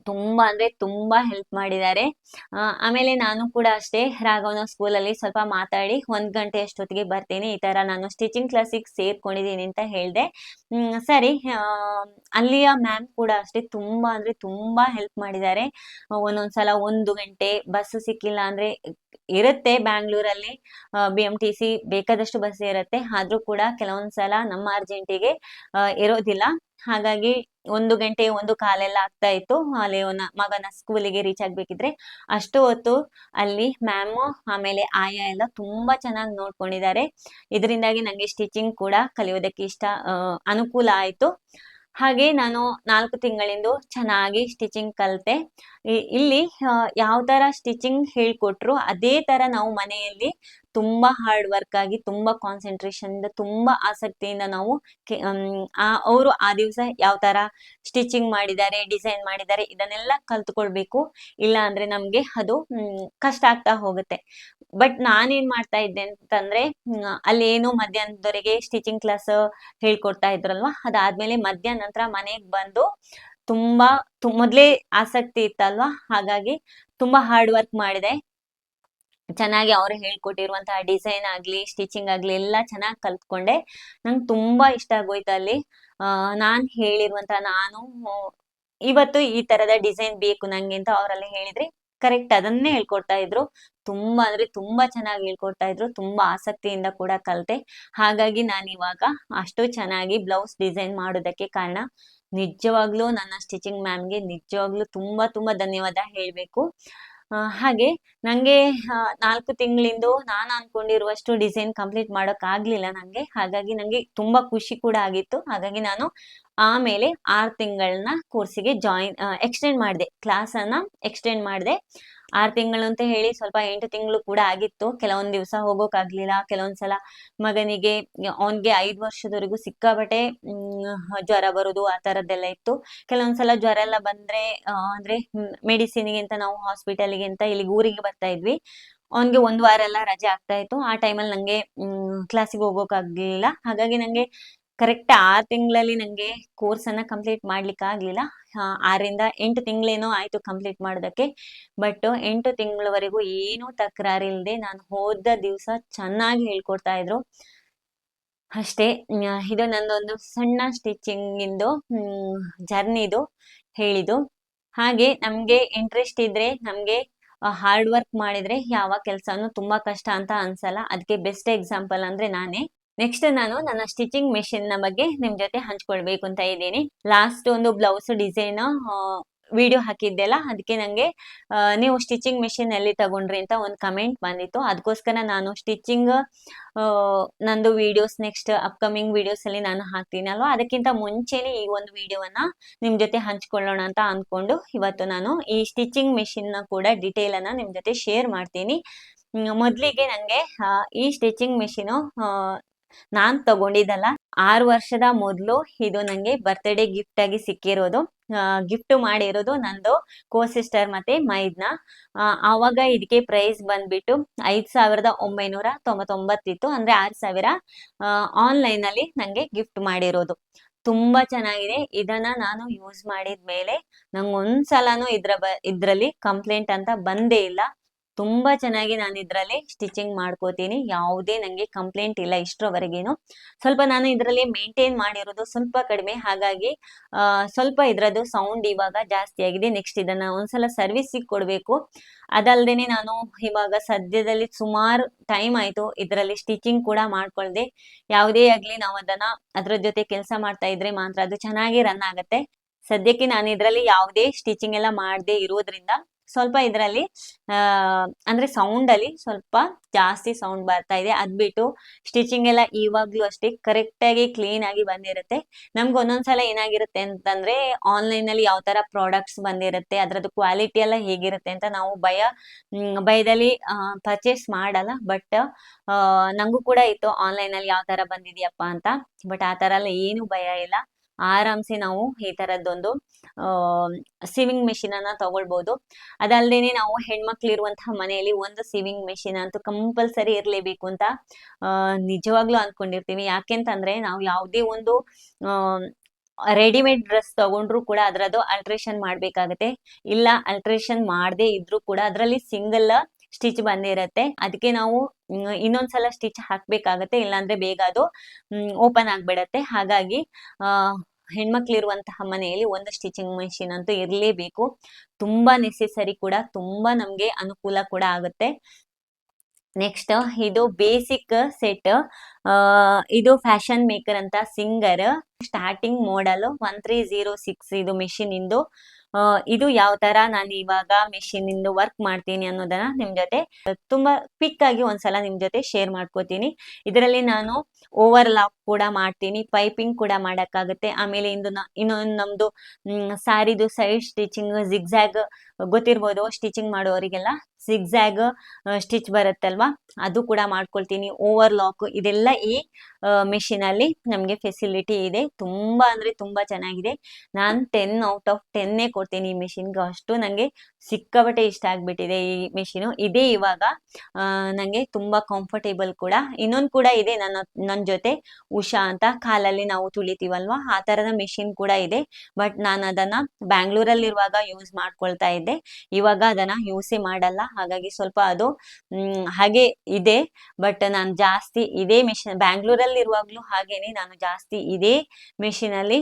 ತುಂಬಾ ಅಂದ್ರೆ ತುಂಬಾ ಹೆಲ್ಪ್ ಮಾಡಿದ್ದಾರೆ. ಆಮೇಲೆ ನಾನು ಕೂಡ ಅಷ್ಟೇ ರಾಘವನ ಸ್ಕೂಲಲ್ಲಿ ಸ್ವಲ್ಪ ಮಾತಾಡಿ ಒಂದ್ ಗಂಟೆ ಅಷ್ಟೊತ್ತಿಗೆ ಬರ್ತೀನಿ. ಈ ತರ ನಾನು ಸ್ಟಿಚಿಂಗ್ ಕ್ಲಾಸಿಗೆ ಸೇರ್ಕೊಂಡಿದ್ದೀನಿ ಅಂತ ಹೇಳ್ದೆ. ಸರಿ. ಅಲ್ಲಿಯ ಮ್ಯಾಮ್ ಕೂಡ ಅಷ್ಟೇ ತುಂಬಾ ಅಂದ್ರೆ ತುಂಬಾ ಹೆಲ್ಪ್ ಮಾಡಿದ್ದಾರೆ. ಒಂದೊಂದ್ಸಲ ಒಂದು ಗಂಟೆ ಬಸ್ ಸಿಕ್ಕಿಲ್ಲ ಅಂದ್ರೆ ಇರುತ್ತೆ ಬ್ಯಾಂಗ್ಳೂರಲ್ಲಿ. ಬಿ ಎಂ ಟಿ ಸಿ ಬೇಕಾದಷ್ಟು ಬಸ್ ಇರುತ್ತೆ. ಆದ್ರೂ ಕೂಡ ಕೆಲವೊಂದ್ಸಲ ನಮ್ಮ ಅರ್ಜೆಂಟಿಗೆ ಇರೋದಿಲ್ಲ. ಹಾಗಾಗಿ ಒಂದು ಗಂಟೆ ಒಂದು ಕಾಲೆಲ್ಲ ಆಗ್ತಾ ಇತ್ತು. ಅಲ್ಲಿ ಮಗನ ಸ್ಕೂಲಿಗೆ ರೀಚ್ ಆಗ್ಬೇಕಿದ್ರೆ ಅಷ್ಟು ಹೊತ್ತು ಅಲ್ಲಿ ಮ್ಯಾಮ್ ಆಮೇಲೆ ಆಯಾ ಎಲ್ಲ ತುಂಬಾ ಚೆನ್ನಾಗಿ ನೋಡ್ಕೊಂಡಿದ್ದಾರೆ. ಇದರಿಂದಾಗಿ ನಂಗೆ ಸ್ಟಿಚಿಂಗ್ ಕೂಡ ಕಲಿಯೋದಕ್ಕೆ ಇಷ್ಟ ಅನುಕೂಲ ಆಯ್ತು. ಹಾಗೆ ನಾನು ನಾಲ್ಕು ತಿಂಗಳಿಂದ ಚೆನ್ನಾಗಿ ಸ್ಟಿಚಿಂಗ್ ಕಲಿತೆ. ಇಲ್ಲಿ ಯಾವ ತರ ಸ್ಟಿಚಿಂಗ್ ಹೇಳ್ಕೊಟ್ರು, ಅದೇ ತರ ನಾವು ಮನೆಯಲ್ಲಿ ತುಂಬಾ ಹಾರ್ಡ್ ವರ್ಕ್ ಆಗಿ, ತುಂಬಾ ಕಾನ್ಸಂಟ್ರೇಷನ್ ಇಂದ, ತುಂಬಾ ಆಸಕ್ತಿಯಿಂದ ನಾವು ಅವರು ಆ ದಿವಸ ಯಾವ ತರ ಸ್ಟಿಚಿಂಗ್ ಮಾಡಿದ್ದಾರೆ ಡಿಸೈನ್ ಮಾಡಿದ್ದಾರೆ, ಇದನ್ನೆಲ್ಲ ಕಲ್ತ್ಕೊಳ್ಬೇಕು. ಇಲ್ಲ ಅಂದ್ರೆ ನಮ್ಗೆ ಅದು ಕಷ್ಟ ಆಗ್ತಾ ಹೋಗುತ್ತೆ. ಬಟ್ ನಾನೇನ್ ಮಾಡ್ತಾ ಇದ್ದೆ ಅಂತಂದ್ರೆ ಅಲ್ಲಿ ಏನು ಮಧ್ಯಾಹ್ನದವರೆಗೆ ಸ್ಟಿಚಿಂಗ್ ಕ್ಲಾಸ್ ಹೇಳ್ಕೊಡ್ತಾ ಇದ್ರಲ್ವಾ? ಅದಾದ್ಮೇಲೆ ಮಧ್ಯಾಹ್ನ ನಂತರ ಮನೆಗೆ ಬಂದು ತುಂಬಾ ಮೊದ್ಲೇ ಆಸಕ್ತಿ ಇತ್ತಲ್ವಾ? ಹಾಗಾಗಿ ತುಂಬಾ ಹಾರ್ಡ್ ವರ್ಕ್ ಮಾಡಿದೆ. ಚೆನ್ನಾಗಿ ಅವ್ರು ಹೇಳ್ಕೊಟ್ಟಿರುವಂತಹ ಡಿಸೈನ್ ಆಗ್ಲಿ ಸ್ಟಿಚಿಂಗ್ ಆಗ್ಲಿ ಎಲ್ಲ ಚೆನ್ನಾಗಿ ಕಲ್ತ್ಕೊಂಡೆ. ನಂಗೆ ತುಂಬಾ ಇಷ್ಟ ಆಗೋಯ್ತು ಅಲ್ಲಿ. ನಾನ್ ಹೇಳಿರುವಂತಹ ನಾನು, ಇವತ್ತು ಈ ತರದ ಡಿಸೈನ್ ಬೇಕು ನಂಗೆ ಅಂತ ಅವರಲ್ಲಿ ಹೇಳಿದ್ರಿ ಕರೆಕ್ಟ್ ಅದನ್ನೇ ಹೇಳ್ಕೊಡ್ತಾ ಇದ್ರು. ತುಂಬಾ ಅಂದ್ರೆ ತುಂಬಾ ಚೆನ್ನಾಗಿ ಹೇಳ್ಕೊಡ್ತಾ ಇದ್ರು. ತುಂಬಾ ಆಸಕ್ತಿಯಿಂದ ಕೂಡ ಕಲ್ತೆ. ಹಾಗಾಗಿ ನಾನು ಇವಾಗ ಅಷ್ಟು ಚೆನ್ನಾಗಿ ಬ್ಲೌಸ್ ಡಿಸೈನ್ ಮಾಡೋದಕ್ಕೆ ಕಾರಣ ನಿಜವಾಗ್ಲೂ ನನ್ನ ಸ್ಟಿಚಿಂಗ್ ಮ್ಯಾಮ್ಗೆ ನಿಜವಾಗ್ಲೂ ತುಂಬಾ ತುಂಬಾ ಧನ್ಯವಾದ ಹೇಳ್ಬೇಕು. ಹಾಗೆ ನಂಗೆ ಆ, ನಾಲ್ಕು ತಿಂಗಳಿಂದ ನಾನು ಅನ್ಕೊಂಡಿರುವಷ್ಟು ಡಿಸೈನ್ ಕಂಪ್ಲೀಟ್ ಮಾಡೋಕ್ ಆಗ್ಲಿಲ್ಲ ನಂಗೆ. ಹಾಗಾಗಿ ನಂಗೆ ತುಂಬಾ ಖುಷಿ ಕೂಡ ಆಗಿತ್ತು. ಹಾಗಾಗಿ ನಾನು ಆಮೇಲೆ ಆರು ತಿಂಗಳನ್ನ ಕೋರ್ಸಿಗೆ ಜಾಯಿನ್ ಎಕ್ಸ್ಟೆಂಡ್ ಮಾಡಿದೆ. ಕ್ಲಾಸ್ ಅನ್ನ ಎಕ್ಸ್ಟೆಂಡ್ ಮಾಡಿದೆ. ಆರು ತಿಂಗಳು ಅಂತ ಹೇಳಿ ಸ್ವಲ್ಪ ಎಂಟು ತಿಂಗಳು ಕೂಡ ಆಗಿತ್ತು. ಕೆಲವೊಂದ್ ದಿವಸ ಹೋಗೋಕಾಗ್ಲಿಲ್ಲ. ಕೆಲವೊಂದ್ಸಲ ಮಗನಿಗೆ ಅವನ್ಗೆ ಐದು ವರ್ಷದವರೆಗೂ ಸಿಕ್ಕಾಪಟ್ಟೆ ಹ್ಮ್, ಜ್ವರ ಬರೋದು ಆ ತರದ್ದೆಲ್ಲ ಇತ್ತು. ಕೆಲವೊಂದ್ಸಲ ಜ್ವರ ಎಲ್ಲ ಬಂದ್ರೆ ಅಂದ್ರೆ ಮೆಡಿಸಿನ್ಗೆ ಅಂತ ನಾವು ಹಾಸ್ಪಿಟಲ್ಗೆ ಅಂತ ಇಲ್ಲಿಗೆ ಊರಿಗೆ ಬರ್ತಾ ಇದ್ವಿ. ಅವನ್ಗೆ ಒಂದ್ ವಾರ ಎಲ್ಲ ರಜೆ ಆಗ್ತಾ ಇತ್ತು. ಆ ಟೈಮಲ್ಲಿ ನಂಗೆ ಕ್ಲಾಸಿಗೆ ಹೋಗೋಕ್ ಆಗ್ಲಿಲ್ಲ ಹಾಗಾಗಿ ನಂಗೆ ಕರೆಕ್ಟ್ ಆರು ತಿಂಗಳಲ್ಲಿ ನನಗೆ ಅನ್ನ ಕಂಪ್ಲೀಟ್ ಮಾಡ್ಲಿಕ್ಕೆ ಆಗ್ಲಿಲ್ಲ. ಆರಿಂದ ಎಂಟು ತಿಂಗಳೇನೋ ಆಯ್ತು ಕಂಪ್ಲೀಟ್ ಮಾಡೋದಕ್ಕೆ. ಬಟ್ ಎಂಟು ತಿಂಗಳವರೆಗೂ ಏನೂ ತಕರಾರಿಲ್ಲದೆ ನಾನು ಹೋದ ದಿವಸ ಚೆನ್ನಾಗಿ ಹೇಳ್ಕೊಡ್ತಾ ಇದ್ರು. ಅಷ್ಟೇ ಇದು ನಂದೊಂದು ಸಣ್ಣ ಸ್ಟಿಚಿಂಗ್ ಇಂದು ಜರ್ನಿದು ಹೇಳಿದು ಹಾಗೆ ನಮ್ಗೆ ಇಂಟ್ರೆಸ್ಟ್ ಇದ್ರೆ, ನಮ್ಗೆ ಹಾರ್ಡ್ ವರ್ಕ್ ಮಾಡಿದ್ರೆ ಯಾವ ಕೆಲಸನೂ ತುಂಬಾ ಕಷ್ಟ ಅಂತ ಅನ್ಸಲ್ಲ. ಅದಕ್ಕೆ ಬೆಸ್ಟ್ ಎಕ್ಸಾಂಪಲ್ ಅಂದ್ರೆ ನಾನೇ. ನೆಕ್ಸ್ಟ್ ನಾನು ನನ್ನ ಸ್ಟಿಚಿಂಗ್ ಮೆಷಿನ್ನ ಬಗ್ಗೆ ನಿಮ್ ಜೊತೆ ಹಂಚ್ಕೊಳ್ಬೇಕು ಅಂತ ಇದ್ದೀನಿ. ಲಾಸ್ಟ್ ಒಂದು ಬ್ಲೌಸ್ ಡಿಸೈನ್ ವಿಡಿಯೋ ಹಾಕಿದ್ದೆಲ್ಲ ಅದಕ್ಕೆ ನಂಗೆ ನೀವು ಸ್ಟಿಚಿಂಗ್ ಮೆಷಿನ್ ಎಲ್ಲಿ ತಗೊಂಡ್ರಿ ಅಂತ ಒಂದು ಕಮೆಂಟ್ ಬಂದಿತ್ತು. ಅದಕ್ಕೋಸ್ಕರ ನಾನು ಸ್ಟಿಚಿಂಗ್ ನಂದು ವಿಡಿಯೋಸ್ ನೆಕ್ಸ್ಟ್ ಅಪ್ಕಮಿಂಗ್ ವಿಡಿಯೋಸ್ ಅಲ್ಲಿ ನಾನು ಹಾಕ್ತೀನಿ ಅಲ್ವಾ ಅದಕ್ಕಿಂತ ಮುಂಚೆನೆ ಈ ಒಂದು ವಿಡಿಯೋವನ್ನ ನಿಮ್ ಜೊತೆ ಹಂಚ್ಕೊಳ್ಳೋಣ ಅಂತ ಅಂದ್ಕೊಂಡು ಇವತ್ತು ನಾನು ಈ ಸ್ಟಿಚಿಂಗ್ ಮೆಷಿನ್ನ ಕೂಡ ಡಿಟೇಲ್ ಅನ್ನ ನಿಮ್ ಜೊತೆ ಶೇರ್ ಮಾಡ್ತೀನಿ. ಮೊದಲಿಗೆ ನನಗೆ ನಂಗೆ ಈ ಸ್ಟಿಚಿಂಗ್ ಮೆಷಿನು ನಾನ್ ತಗೊಂಡಿದ್ದಲ್ಲ, ಆರು ವರ್ಷದ ಮೊದಲು ಇದು ನಂಗೆ ಬರ್ತ್ಡೇ ಗಿಫ್ಟ್ ಆಗಿ ಸಿಕ್ಕಿರೋದು. ಗಿಫ್ಟ್ ಮಾಡಿರೋದು ನಂದು ಕೋ ಸಿಸ್ಟರ್ ಮತ್ತೆ ಮೈದ್ನ. ಆವಾಗ ಇದಕ್ಕೆ ಪ್ರೈಸ್ ಬಂದ್ಬಿಟ್ಟು ಐದ್ ಸಾವಿರದ ಒಂಬೈನೂರ ತೊಂಬತ್ತೊಂಬತ್ತಿತ್ತು. ಅಂದ್ರೆ ಆರ್ ಸಾವಿರ ಆನ್ಲೈನ್ ಅಲ್ಲಿ ನಂಗೆ ಗಿಫ್ಟ್ ಮಾಡಿರೋದು. ತುಂಬಾ ಚೆನ್ನಾಗಿದೆ. ಇದನ್ನ ನಾನು ಯೂಸ್ ಮಾಡಿದ್ಮೇಲೆ ನಂಗೆ ಒಂದ್ಸಲನೂ ಇದ್ರ ಬ, ಇದ್ರಲ್ಲಿ ಕಂಪ್ಲೇಂಟ್ ಅಂತ ಬಂದೇ ಇಲ್ಲ. ತುಂಬಾ ಚೆನ್ನಾಗಿ ನಾನು ಇದರಲ್ಲಿ ಸ್ಟಿಚಿಂಗ್ ಮಾಡ್ಕೋತೀನಿ. ಯಾವುದೇ ನಂಗೆ ಕಂಪ್ಲೇಂಟ್ ಇಲ್ಲ ಇಷ್ಟರವರೆಗೇನು. ಸ್ವಲ್ಪ ನಾನು ಇದರಲ್ಲಿ ಮೇಂಟೈನ್ ಮಾಡಿರೋದು ಸ್ವಲ್ಪ ಕಡಿಮೆ. ಹಾಗಾಗಿ ಸ್ವಲ್ಪ ಇದ್ರದ್ದು ಸೌಂಡ್ ಇವಾಗ ಜಾಸ್ತಿ ಆಗಿದೆ. ನೆಕ್ಸ್ಟ್ ಇದನ್ನ ಒಂದ್ಸಲ ಸರ್ವಿಸಿಗೆ ಕೊಡಬೇಕು. ಅದಲ್ದೇನೆ ನಾನು ಇವಾಗ ಸದ್ಯದಲ್ಲಿ ಸುಮಾರು ಟೈಮ್ ಆಯ್ತು ಇದರಲ್ಲಿ ಸ್ಟಿಚಿಂಗ್ ಕೂಡ ಮಾಡ್ಕೊಳ್ದೆ. ಯಾವುದೇ ಆಗ್ಲಿ ನಾವು ಅದನ್ನ ಅದ್ರ ಜೊತೆ ಕೆಲಸ ಮಾಡ್ತಾ ಇದ್ರೆ ಮಾತ್ರ ಅದು ಚೆನ್ನಾಗಿ ರನ್ ಆಗತ್ತೆ. ಸದ್ಯಕ್ಕೆ ನಾನು ಇದರಲ್ಲಿ ಯಾವುದೇ ಸ್ಟಿಚಿಂಗ್ ಎಲ್ಲ ಮಾಡದೆ ಇರೋದ್ರಿಂದ ಸ್ವಲ್ಪ ಇದರಲ್ಲಿ ಅಂದ್ರೆ ಸೌಂಡ್ ಅಲ್ಲಿ ಸ್ವಲ್ಪ ಜಾಸ್ತಿ ಸೌಂಡ್ ಬರ್ತಾ ಇದೆ. ಅದ್ಬಿಟ್ಟು ಸ್ಟಿಚಿಂಗ್ ಎಲ್ಲ ಇವಾಗ್ಲೂ ಅಷ್ಟೇ ಕರೆಕ್ಟ್ ಆಗಿ ಕ್ಲೀನ್ ಆಗಿ ಬಂದಿರುತ್ತೆ. ನಮ್ಗೆ ಒಂದೊಂದ್ಸಲ ಏನಾಗಿರುತ್ತೆ ಅಂತಂದ್ರೆ ಆನ್ಲೈನ್ ಅಲ್ಲಿ ಯಾವ ತರ ಪ್ರಾಡಕ್ಟ್ಸ್ ಬಂದಿರುತ್ತೆ, ಅದ್ರದ್ದು ಕ್ವಾಲಿಟಿ ಎಲ್ಲ ಹೇಗಿರುತ್ತೆ ಅಂತ ನಾವು ಭಯ ಭಯದಲ್ಲಿ ಪರ್ಚೇಸ್ ಮಾಡಲ್ಲ. ಬಟ್ ನಂಗೂ ಕೂಡ ಇತ್ತು ಆನ್ಲೈನ್ ಅಲ್ಲಿ ಯಾವ ತರ ಬಂದಿದ್ಯಪ್ಪ ಅಂತ. ಬಟ್ ಆ ತರ ಎಲ್ಲ ಏನು ಭಯ ಇಲ್ಲ. ಆರಾಮ್ಸೆ ನಾವು ಈ ತರದ್ದೊಂದು ಸಿವಿಂಗ್ ಮೆಷಿನ್ ಅನ್ನ ತಗೊಳ್ಬಹುದು ಅದಲ್ಲದೇನೆ ನಾವು ಹೆಣ್ಮಕ್ಳು ಇರುವಂತಹ ಮನೆಯಲ್ಲಿ ಒಂದು ಸಿವಿಂಗ್ ಮೆಷಿನ್ ಅಂತೂ ಕಂಪಲ್ಸರಿ ಇರ್ಲೇಬೇಕು ಅಂತ ನಿಜವಾಗ್ಲೂ ಅನ್ಕೊಂಡಿರ್ತೀವಿ ಯಾಕೆಂತಂದ್ರೆ ನಾವು ಯಾವುದೇ ಒಂದು ರೆಡಿಮೇಡ್ ಡ್ರೆಸ್ ತಗೊಂಡ್ರು ಕೂಡ ಅದರದ್ದು ಅಲ್ಟ್ರೇಷನ್ ಮಾಡ್ಬೇಕಾಗತ್ತೆ. ಇಲ್ಲ ಅಲ್ಟ್ರೇಷನ್ ಮಾಡದೇ ಇದ್ರೂ ಕೂಡ ಅದರಲ್ಲಿ ಸಿಂಗಲ್ ಸ್ಟಿಚ್ ಬಂದಿರತ್ತೆ. ಅದಕ್ಕೆ ನಾವು ಇನ್ನೊಂದ್ಸಲ ಸ್ಟಿಚ್ ಹಾಕ್ಬೇಕಾಗತ್ತೆ. ಇಲ್ಲಾಂದ್ರೆ ಬೇಗ ಅದು ಓಪನ್ ಆಗ್ಬಿಡತ್ತೆ. ಹಾಗಾಗಿ ಹೆಣ್ಮಕ್ಳಿರುವಂತಹ ಮನೆಯಲ್ಲಿ ಒಂದು ಸ್ಟಿಚಿಂಗ್ ಮೆಷಿನ್ ಅಂತೂ ಇರಲೇಬೇಕು. ತುಂಬಾ ನೆಸೆಸರಿ ಕೂಡ, ತುಂಬಾ ನಮ್ಗೆ ಅನುಕೂಲ ಕೂಡ ಆಗುತ್ತೆ. ನೆಕ್ಸ್ಟ್ ಇದು ಬೇಸಿಕ್ ಸೆಟ್ ಇದು ಫ್ಯಾಷನ್ ಮೇಕರ್ ಅಂತ Singer starting model one three zero six ಇದು ಮೆಷಿನ್ ಇಂದು. ಇದು ಯಾವ ತರ ನಾನು ಇವಾಗ ಮೆಷಿನ್ ಇಂದ ವರ್ಕ್ ಮಾಡ್ತೀನಿ ಅನ್ನೋದನ್ನ ನಿಮ್ ಜೊತೆ, ತುಂಬಾ ಕ್ವಿಕ್ ಆಗಿ ಒಂದ್ಸಲ ನಿಮ್ ಜೊತೆ ಶೇರ್ ಮಾಡ್ಕೋತೀನಿ. ಇದರಲ್ಲಿ ನಾನು ಓವರ್ ಲಾಕ್ ಕೂಡ ಮಾಡ್ತೀನಿ ಪೈಪಿಂಗ್ ಕೂಡ ಮಾಡಕ್ಕಾಗುತ್ತೆ. ಆಮೇಲೆ ಇಂದು ಇನ್ನೊಂದು ನಮ್ದು ಸಾರಿದು ಸೈಡ್ ಸ್ಟಿಚಿಂಗ್ ಜಿಗ್ಜಾಗ್ ಗೊತ್ತಿರ್ಬೋದು ಸ್ಟಿಚಿಂಗ್ ಮಾಡೋರಿಗೆಲ್ಲ ಸಿಗ್ಸಾಗ್ ಸ್ಟಿಚ್ ಬರುತ್ತಲ್ವಾ? ಅದು ಕೂಡ ಮಾಡ್ಕೊಳ್ತೀನಿ. ಓವರ್ ಲಾಕ್ ಇದೆಲ್ಲ ಈ ಮೆಷಿನ್ ಅಲ್ಲಿ ನಮ್ಗೆ ಫೆಸಿಲಿಟಿ ಇದೆ. ತುಂಬಾ ಅಂದ್ರೆ ತುಂಬಾ ಚೆನ್ನಾಗಿದೆ. ನಾನ್ ಟೆನ್ ಔಟ್ ಆಫ್ ಟೆನ್ನೇ ಕೊಡ್ತೀನಿ ಈ ಮೆಷಿನ್ಗೆ ಅಷ್ಟು ನಂಗೆ ಸಿಕ್ಕಾಪಟ್ಟೆ ಇಷ್ಟ ಆಗ್ಬಿಟ್ಟಿದೆ ಈ ಮೆಷಿನು ಇದೇ ಇವಾಗ ನನಗೆ ನಂಗೆ ತುಂಬಾ ಕಂಫರ್ಟೇಬಲ್ ಕೂಡ. ಇನ್ನೊಂದು ಕೂಡ ಇದೆ ನನ್ನ ನನ್ನ ಜೊತೆ ಉಷಾ ಅಂತ. ಕಾಲಲ್ಲಿ ನಾವು ತುಳಿತೀವಲ್ವಾ? ಆ ತರದ ಮೆಷಿನ್ ಕೂಡ ಇದೆ. ಬಟ್ ನಾನು ಅದನ್ನ ಬ್ಯಾಂಗ್ಳೂರಲ್ಲಿರುವಾಗ ಯೂಸ್ ಮಾಡ್ಕೊಳ್ತಾ ಇದ್ದೆ. ಇವಾಗ ಅದನ್ನ ಯೂಸೇ ಮಾಡಲ್ಲ. ಹಾಗಾಗಿ ಸ್ವಲ್ಪ ಅದು ಹಾಗೆ ಇದೆ. ಬಟ್ ನಾನು ಜಾಸ್ತಿ ಇದೇ ಮೆಷಿನ್ ಬ್ಯಾಂಗ್ಳೂರಲ್ಲಿರುವಾಗಲೂ ಹಾಗೇನೆ ನಾನು ಜಾಸ್ತಿ ಇದೇ ಮೆಷಿನ್ ಅಲ್ಲಿ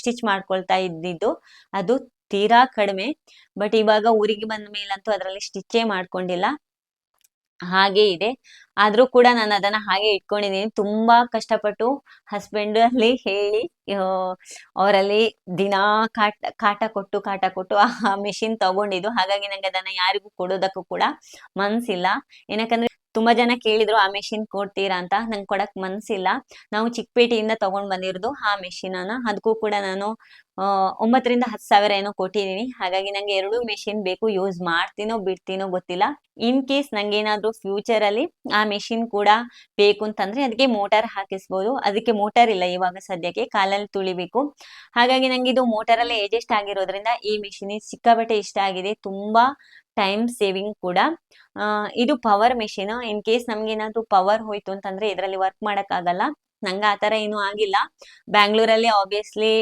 ಸ್ಟಿಚ್ ಮಾಡ್ಕೊಳ್ತಾ ಇದ್ದಿದ್ದು. ಅದು ತೀರಾ ಕಡಿಮೆ, ಬಟ್ ಇವಾಗ ಊರಿಗೆ ಬಂದ ಮೇಲಂತೂ ಅದರಲ್ಲಿ ಸ್ಟಿಚ್ಚೇ ಮಾಡ್ಕೊಂಡಿಲ್ಲ. ಹಾಗೆ ಇದೆ. ಆದ್ರೂ ಕೂಡ ನಾನು ಅದನ್ನ ಹಾಗೆ ಇಟ್ಕೊಂಡಿದ್ದೀನಿ ತುಂಬಾ ಕಷ್ಟಪಟ್ಟು ಹಸ್ಬೆಂಡ್ ಅಲ್ಲಿ ಹೇಳಿ ಅವರಲ್ಲಿ ದಿನಾ ಕಾಟ ಕಾಟ ಕೊಟ್ಟು ಕಾಟ ಕೊಟ್ಟು ಆ ಮೆಷಿನ್ ತಗೊಂಡಿದ್ದು. ಹಾಗಾಗಿ ನಂಗೆ ಅದನ್ನ ಯಾರಿಗೂ ಕೊಡೋದಕ್ಕೂ ಕೂಡ ಮನ್ಸಿಲ್ಲ. ಏನಕ್ಕಂದ್ರೆ ತುಂಬಾ ಜನ ಕೇಳಿದ್ರು, ಆ ಮೆಷಿನ್ ಕೊಡ್ತೀರಾ ಅಂತ? ನಂಗೆ ಕೊಡಕ್ ಮನ್ಸಿಲ್ಲ. ನಾವು ಚಿಕ್ಕಪೇಟೆಯಿಂದ ತಗೊಂಡ್ ಬಂದಿರೋದು ಆ ಮೆಷಿನ್ ಅನ್ನ. ಅದಕ್ಕೂ ಕೂಡ ನಾನು ಒಂಬತ್ತರಿಂದ ಹತ್ತು ಸಾವಿರ ಏನೋ ಕೊಟ್ಟಿದ್ದೀನಿ ಹಾಗಾಗಿ ನಂಗೆ ಎರಡು ಮೆಷಿನ್ ಬೇಕು. ಯೂಸ್ ಮಾಡ್ತೀನೋ, ಬಿಡ್ತೀನೋ ಗೊತ್ತಿಲ್ಲ. ಇನ್ ಕೇಸ್ ನಂಗೆ ಏನಾದ್ರು ಫ್ಯೂಚರ್ ಅಲ್ಲಿ ಆ ಮೆಷಿನ್ ಕೂಡ ಬೇಕು ಅಂತಂದ್ರೆ ಅದಕ್ಕೆ ಮೋಟಾರ್ ಹಾಕಿಸ್ಬೋದು. ಅದಕ್ಕೆ ಮೋಟಾರ್ ಇಲ್ಲ ಇವಾಗ ಸದ್ಯಕ್ಕೆ. ಕಾಲಲ್ಲಿ ತುಳಿಬೇಕು. ಹಾಗಾಗಿ ನಂಗೆ ಇದು ಮೋಟಾರ್ ಅಲ್ಲೇ ಅಡ್ಜಸ್ಟ್ ಆಗಿರೋದ್ರಿಂದ ಈ ಮೆಷಿನ್ ಸಿಕ್ಕಾಬಟ್ಟೆ ಇಷ್ಟ ಆಗಿದೆ. ತುಂಬಾ ಟೈಮ್ ಸೇವಿಂಗ್ ಕೂಡ. ಇದು ಪವರ್ ಮೆಷಿನ್ ಇನ್ ಕೇಸ್ ನಮ್ಗೆ ಏನಾದ್ರು ಪವರ್ ಹೋಯ್ತು ಅಂತಂದ್ರೆ ಇದರಲ್ಲಿ ವರ್ಕ್ ಮಾಡಕ್ ಆಗಲ್ಲ ನಂಗೆ ಆ ಥರ ಏನೂ ಆಗಿಲ್ಲ. ಬ್ಯಾಂಗ್ಳೂರಲ್ಲಿ ಆಬ್ವಿಯಸ್ಲಿ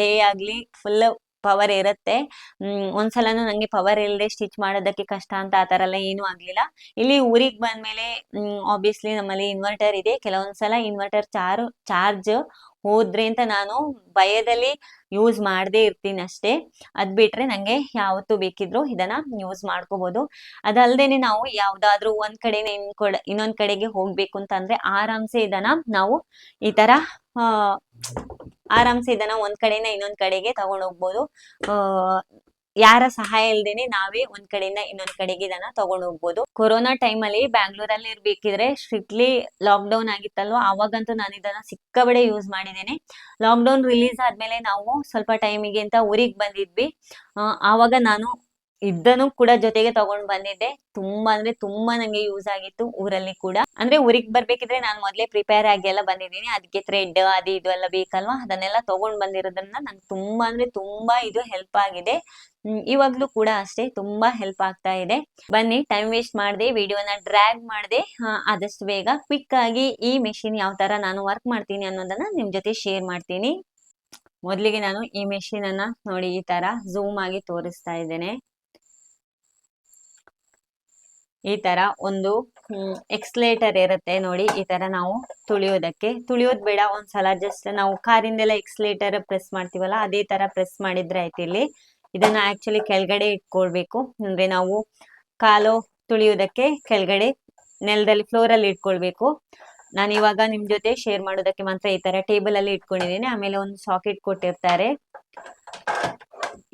ಡೇ ಆಗಲಿ ಫುಲ್ ಪವರ್ ಇರುತ್ತೆ. ಹ್ಮ್, ಒಂದ್ಸಲನೂ ನಂಗೆ ಪವರ್ ಇಲ್ಲದೆ ಸ್ಟಿಚ್ ಮಾಡೋದಕ್ಕೆ ಕಷ್ಟ ಅಂತ ಆ ತರ ಎಲ್ಲ ಏನೂ ಆಗಲಿಲ್ಲ. ಇಲ್ಲಿ ಊರಿಗೆ ಬಂದ್ಮೇಲೆ ಆಬ್ವಿಯಸ್ಲಿ ನಮ್ಮಲ್ಲಿ ಇನ್ವರ್ಟರ್ ಇದೆ. ಕೆಲವೊಂದ್ಸಲ ಇನ್ವರ್ಟರ್ ಚಾರ್ ಚಾರ್ಜ್ ಹೋದ್ರೆ ಅಂತ ನಾನು ಭಯದಲ್ಲಿ ಯೂಸ್ ಮಾಡದೇ ಇರ್ತೀನಿ ಅಷ್ಟೇ. ಅದ್ ಬಿಟ್ರೆ ನಂಗೆ ಯಾವತ್ತು ಬೇಕಿದ್ರು ಇದನ್ನ ಯೂಸ್ ಮಾಡ್ಕೋಬಹುದು ಅದಲ್ದೇನೆ ನಾವು ಯಾವ್ದಾದ್ರು ಒಂದ್ ಕಡೆ ಇನ್ ಕೊಡ, ಇನ್ನೊಂದ್ ಕಡೆಗೆ ಹೋಗ್ಬೇಕು ಅಂತಂದ್ರೆ ಆರಾಮ್ಸೆ ಇದನ್ನ ನಾವು ಈ ತರ ಆರಾಮ್ಸೆ ಇದನ್ನ ಒಂದ್ ಕಡೆಯಿಂದ ಇನ್ನೊಂದ್ ಕಡೆಗೆ ತಗೊಂಡ್ ಹೋಗ್ಬೋದು. ಆ ಯಾರ ಸಹಾಯ ಇಲ್ದೇನೆ ನಾವೇ ಒಂದ್ ಕಡೆಯಿಂದ ಇನ್ನೊಂದ್ ಕಡೆಗೆ ಇದನ್ನ ತಗೊಂಡ್ ಹೋಗ್ಬೋದು. ಕೊರೋನಾ ಟೈಮ್ ಅಲ್ಲಿ ಬ್ಯಾಂಗ್ಳೂರಲ್ಲಿ ಇರ್ಬೇಕಿದ್ರೆ ಸ್ಟ್ರಿಕ್ಟ್ಲಿ ಲಾಕ್ ಡೌನ್ ಆಗಿತ್ತಲ್ವಾ? ಅವಾಗಂತೂ ನಾನು ಇದನ್ನ ಸಿಕ್ಕಬಡೆ ಯೂಸ್ ಮಾಡಿದ್ದೇನೆ. ಲಾಕ್ ಡೌನ್ ರಿಲೀಸ್ ಆದ್ಮೇಲೆ ನಾವು ಸ್ವಲ್ಪ ಟೈಮಿಗೆ ಅಂತ ಊರಿಗೆ ಬಂದಿದ್ವಿ. ಆವಾಗ ನಾನು ಇದನ್ನು ಕೂಡ ಜೊತೆಗೆ ತಗೊಂಡ್ ಬಂದಿದ್ದೆ. ತುಂಬಾ ಅಂದ್ರೆ ತುಂಬಾ ನಂಗೆ ಯೂಸ್ ಆಗಿತ್ತು ಊರಲ್ಲಿ ಕೂಡ. ಅಂದ್ರೆ ಊರಿಗೆ ಬರ್ಬೇಕಿದ್ರೆ ನಾನು ಮೊದ್ಲೇ ಪ್ರಿಪೇರ್ ಆಗಿ ಎಲ್ಲ ಬಂದಿದ್ದೀನಿ. ಅದಕ್ಕೆ ಥ್ರೆಡ್, ಅದು ಇದು ಎಲ್ಲ ಬೇಕಲ್ವಾ? ಅದನ್ನೆಲ್ಲ ತಗೊಂಡ್ ಬಂದಿರೋದನ್ನ ನಂಗೆ ತುಂಬಾ ಅಂದ್ರೆ ತುಂಬಾ ಇದು ಹೆಲ್ಪ್ ಆಗಿದೆ. ಇವಾಗ್ಲೂ ಕೂಡ ಅಷ್ಟೇ ತುಂಬಾ ಹೆಲ್ಪ್ ಆಗ್ತಾ ಇದೆ. ಬನ್ನಿ ಟೈಮ್ ವೇಸ್ಟ್ ಮಾಡದೆ ವಿಡಿಯೋನ ಡ್ರ್ಯಾಗ್ ಮಾಡದೆ ಆದಷ್ಟು ಬೇಗ ಕ್ವಿಕ್ ಆಗಿ ಈ ಮೆಷಿನ್ ಯಾವ ತರ ನಾನು ವರ್ಕ್ ಮಾಡ್ತೀನಿ ಅನ್ನೋದನ್ನ ನಿಮ್ ಜೊತೆ ಶೇರ್ ಮಾಡ್ತೀನಿ. ಮೊದಲಿಗೆ ನಾನು ಈ ಮೆಷಿನ್ ಅನ್ನ ನೋಡಿ ಈ ತರ ಝೂಮ್ ಆಗಿ ತೋರಿಸ್ತಾ ಇದ್ದೇನೆ. ಈ ತರ ಒಂದು ಎಕ್ಸ್ಲೇಟರ್ ಇರುತ್ತೆ ನೋಡಿ, ಈ ತರ ನಾವು ತುಳಿಯೋದಕ್ಕೆ. ತುಳಿಯೋದ್ ಬೇಡ, ಒಂದ್ಸಲ ಜಸ್ಟ್ ನಾವು ಕಾರಿಂದೆಲ್ಲ ಎಕ್ಸ್ಲೇಟರ್ ಪ್ರೆಸ್ ಮಾಡ್ತೀವಲ್ಲ, ಅದೇ ತರ ಪ್ರೆಸ್ ಮಾಡಿದ್ರೆ ಆಯ್ತು ಇಲ್ಲಿ. ಇದನ್ನ ಆಕ್ಚುಲಿ ಕೆಳಗಡೆ ಇಟ್ಕೊಳ್ಬೇಕು. ಅಂದ್ರೆ ನಾವು ಕಾಲು ತುಳಿಯೋದಕ್ಕೆ ಕೆಳಗಡೆ ನೆಲದಲ್ಲಿ ಫ್ಲೋರ್ ಅಲ್ಲಿ ಇಟ್ಕೊಳ್ಬೇಕು. ನಾನು ಇವಾಗ ನಿಮ್ ಜೊತೆ ಶೇರ್ ಮಾಡೋದಕ್ಕೆ ಮಾತ್ರ ಈ ತರ ಟೇಬಲ್ ಅಲ್ಲಿ ಇಟ್ಕೊಂಡಿದ್ದೀನಿ. ಆಮೇಲೆ ಒಂದು ಸಾಕೆಟ್ ಕೊಟ್ಟಿರ್ತಾರೆ.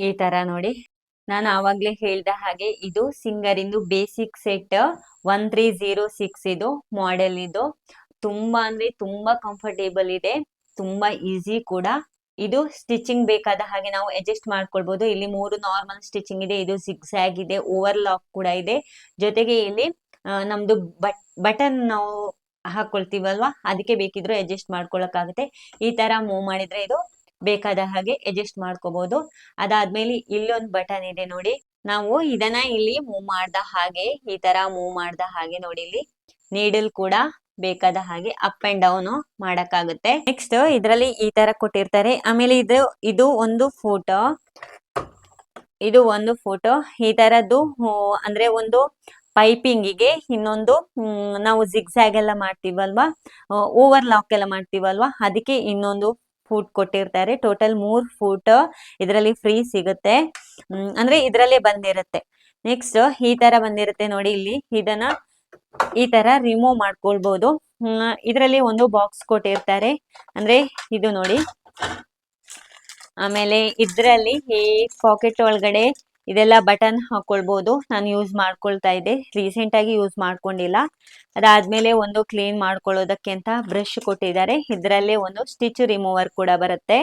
ಈ ತರ ನೋಡಿ. ನಾನು ಆವಾಗ್ಲೇ ಹೇಳ್ದ ಹಾಗೆ ಇದು ಸಿಂಗರ್ ಇಂದು basic set one three zero six ಇದು ಮಾಡೆಲ್ ಇದು. ತುಂಬಾ ಅಂದ್ರೆ ತುಂಬಾ ಕಂಫರ್ಟೇಬಲ್ ಇದೆ. ತುಂಬಾ ಈಸಿ ಕೂಡ. ಇದು ಸ್ಟಿಚಿಂಗ್ ಬೇಕಾದ ಹಾಗೆ ನಾವು ಅಡ್ಜಸ್ಟ್ ಮಾಡ್ಕೊಳ್ಬಹುದು ಇಲ್ಲಿ ಮೂರು ನಾರ್ಮಲ್ ಸ್ಟಿಚಿಂಗ್ ಇದೆ, ಇದು ಸಿಕ್ಸಾಗ್ ಇದೆ ಓವರ್ ಲಾಕ್ ಕೂಡ ಇದೆ. ಜೊತೆಗೆ ಇಲ್ಲಿ ನಮ್ದು ಬಟ್ ಬಟನ್ ನಾವು ಹಾಕೊಳ್ತೀವಲ್ವಾ? ಅದಕ್ಕೆ ಬೇಕಿದ್ರು ಅಡ್ಜಸ್ಟ್ ಮಾಡ್ಕೊಳಕ್ಕಾಗುತ್ತೆ. ಈ ತರ ಮೂವ್ ಮಾಡಿದ್ರೆ ಇದು ಬೇಕಾದ ಹಾಗೆ ಅಡ್ಜಸ್ಟ್ ಮಾಡ್ಕೋಬಹುದು ಅದಾದ್ಮೇಲೆ ಇಲ್ಲೊಂದು ಬಟನ್ ಇದೆ ನೋಡಿ. ನಾವು ಇದನ್ನ ಇಲ್ಲಿ ಮೂವ್ ಮಾಡ್ದ ಹಾಗೆ, ಈ ತರ ಮೂವ್ ಮಾಡ್ದ ಹಾಗೆ ನೋಡಿ ಇಲ್ಲಿ. ನೀಡಲ್ ಕೂಡ ಬೇಕಾದ ಹಾಗೆ ಅಪ್ ಅಂಡ್ ಡೌನ್ ಮಾಡಕ್ಕಾಗುತ್ತೆ. ನೆಕ್ಸ್ಟ್ ಇದರಲ್ಲಿ ಈ ತರ ಕೊಟ್ಟಿರ್ತಾರೆ. ಆಮೇಲೆ ಇದು ಇದು ಒಂದು ಫೋಟೋ ಇದು ಒಂದು ಫೋಟೋ ಈ ತರದ್ದು ಅಂದ್ರೆ ಒಂದು ಪೈಪಿಂಗಿಗೆ ಇನ್ನೊಂದು ನಾವು ಜಿಗ್ಸಾಗ್ ಎಲ್ಲ ಮಾಡ್ತೀವಲ್ವಾ? ಓವರ್ ಲಾಕ್ ಎಲ್ಲ ಮಾಡ್ತೀವಲ್ವಾ? ಅದಕ್ಕೆ ಇನ್ನೊಂದು ಫೂಟ್ ಕೊಟ್ಟಿರ್ತಾರೆ. ಟೋಟಲ್ ಮೂರ್ ಫೂಟ್ ಇದರಲ್ಲಿ ಫ್ರೀ ಸಿಗುತ್ತೆ. ಅಂದ್ರೆ ಇದರಲ್ಲೇ ಬಂದಿರುತ್ತೆ. ನೆಕ್ಸ್ಟ್ ಈ ತರ ಬಂದಿರುತ್ತೆ ನೋಡಿ ಇಲ್ಲಿ. ಇದನ್ನ ಈ ತರ ರಿಮೂವ್ ಮಾಡ್ಕೊಳ್ಬಹುದು ಇದರಲ್ಲಿ ಒಂದು ಬಾಕ್ಸ್ ಕೊಟ್ಟಿರ್ತಾರೆ ಅಂದ್ರೆ ಇದು ನೋಡಿ. ಆಮೇಲೆ ಇದ್ರಲ್ಲಿ ಈ ಪಾಕೆಟ್ ಒಳಗಡೆ ಇದೆಲ್ಲ ಬಟನ್ ಹಾಕೊಳ್ಬಹುದು ನಾನು ಯೂಸ್ ಮಾಡ್ಕೊಳ್ತಾ ಇದ್ದೆ. ರೀಸೆಂಟ್ ಆಗಿ ಯೂಸ್ ಮಾಡ್ಕೊಂಡಿಲ್ಲ. ಅದಾದ್ಮೇಲೆ ಒಂದು ಕ್ಲೀನ್ ಮಾಡ್ಕೊಳ್ಳೋದಕ್ಕೆ ಅಂತ ಬ್ರಷ್ ಕೊಟ್ಟಿದ್ದಾರೆ. ಇದರಲ್ಲೇ ಒಂದು ಸ್ಟಿಚ್ ರಿಮೂವರ್ ಕೂಡ ಬರುತ್ತೆ.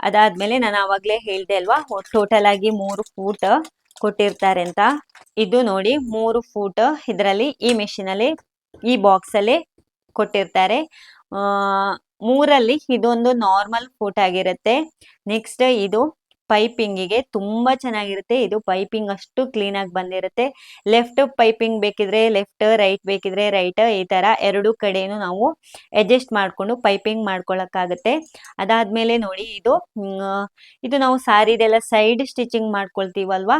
ಅದಾದ್ಮೇಲೆ ನಾನು ಆವಾಗಲೇ ಹೇಳ್ದೆ ಅಲ್ವಾ ಟೋಟಲ್ ಆಗಿ ಮೂರು ಫೂಟ್ ಕೊಟ್ಟಿರ್ತಾರೆ ಅಂತ. ಇದು ನೋಡಿ ಮೂರು ಫೂಟ್ ಇದರಲ್ಲಿ ಈ ಮೆಷಿನ್ ಅಲ್ಲಿ, ಈ ಬಾಕ್ಸ್ ಅಲ್ಲಿ ಕೊಟ್ಟಿರ್ತಾರೆ. ಆ, ಮೂರಲ್ಲಿ ಇದೊಂದು ನಾರ್ಮಲ್ ಫೂಟ್ ಆಗಿರುತ್ತೆ. ನೆಕ್ಸ್ಟ್ ಇದು ಪೈಪಿಂಗಿಗೆ ತುಂಬಾ ಚೆನ್ನಾಗಿರುತ್ತೆ. ಇದು ಪೈಪಿಂಗ್ ಅಷ್ಟು ಕ್ಲೀನ್ ಆಗಿ ಬಂದಿರುತ್ತೆ. ಲೆಫ್ಟ್ ಪೈಪಿಂಗ್ ಬೇಕಿದ್ರೆ ಲೆಫ್ಟ್, ರೈಟ್ ಬೇಕಿದ್ರೆ ರೈಟ್, ಈ ತರ ಎರಡು ಕಡೆಯೂ ನಾವು ಅಡ್ಜಸ್ಟ್ ಮಾಡ್ಕೊಂಡು ಪೈಪಿಂಗ್ ಮಾಡ್ಕೊಳಕ್ಕಾಗತ್ತೆ. ಅದಾದ್ಮೇಲೆ ನೋಡಿ ಇದು ಇದು ನಾವು ಸಾರಿದೆಲ್ಲ ಸೈಡ್ ಸ್ಟಿಚಿಂಗ್ ಮಾಡ್ಕೊಳ್ತೀವಲ್ವಾ?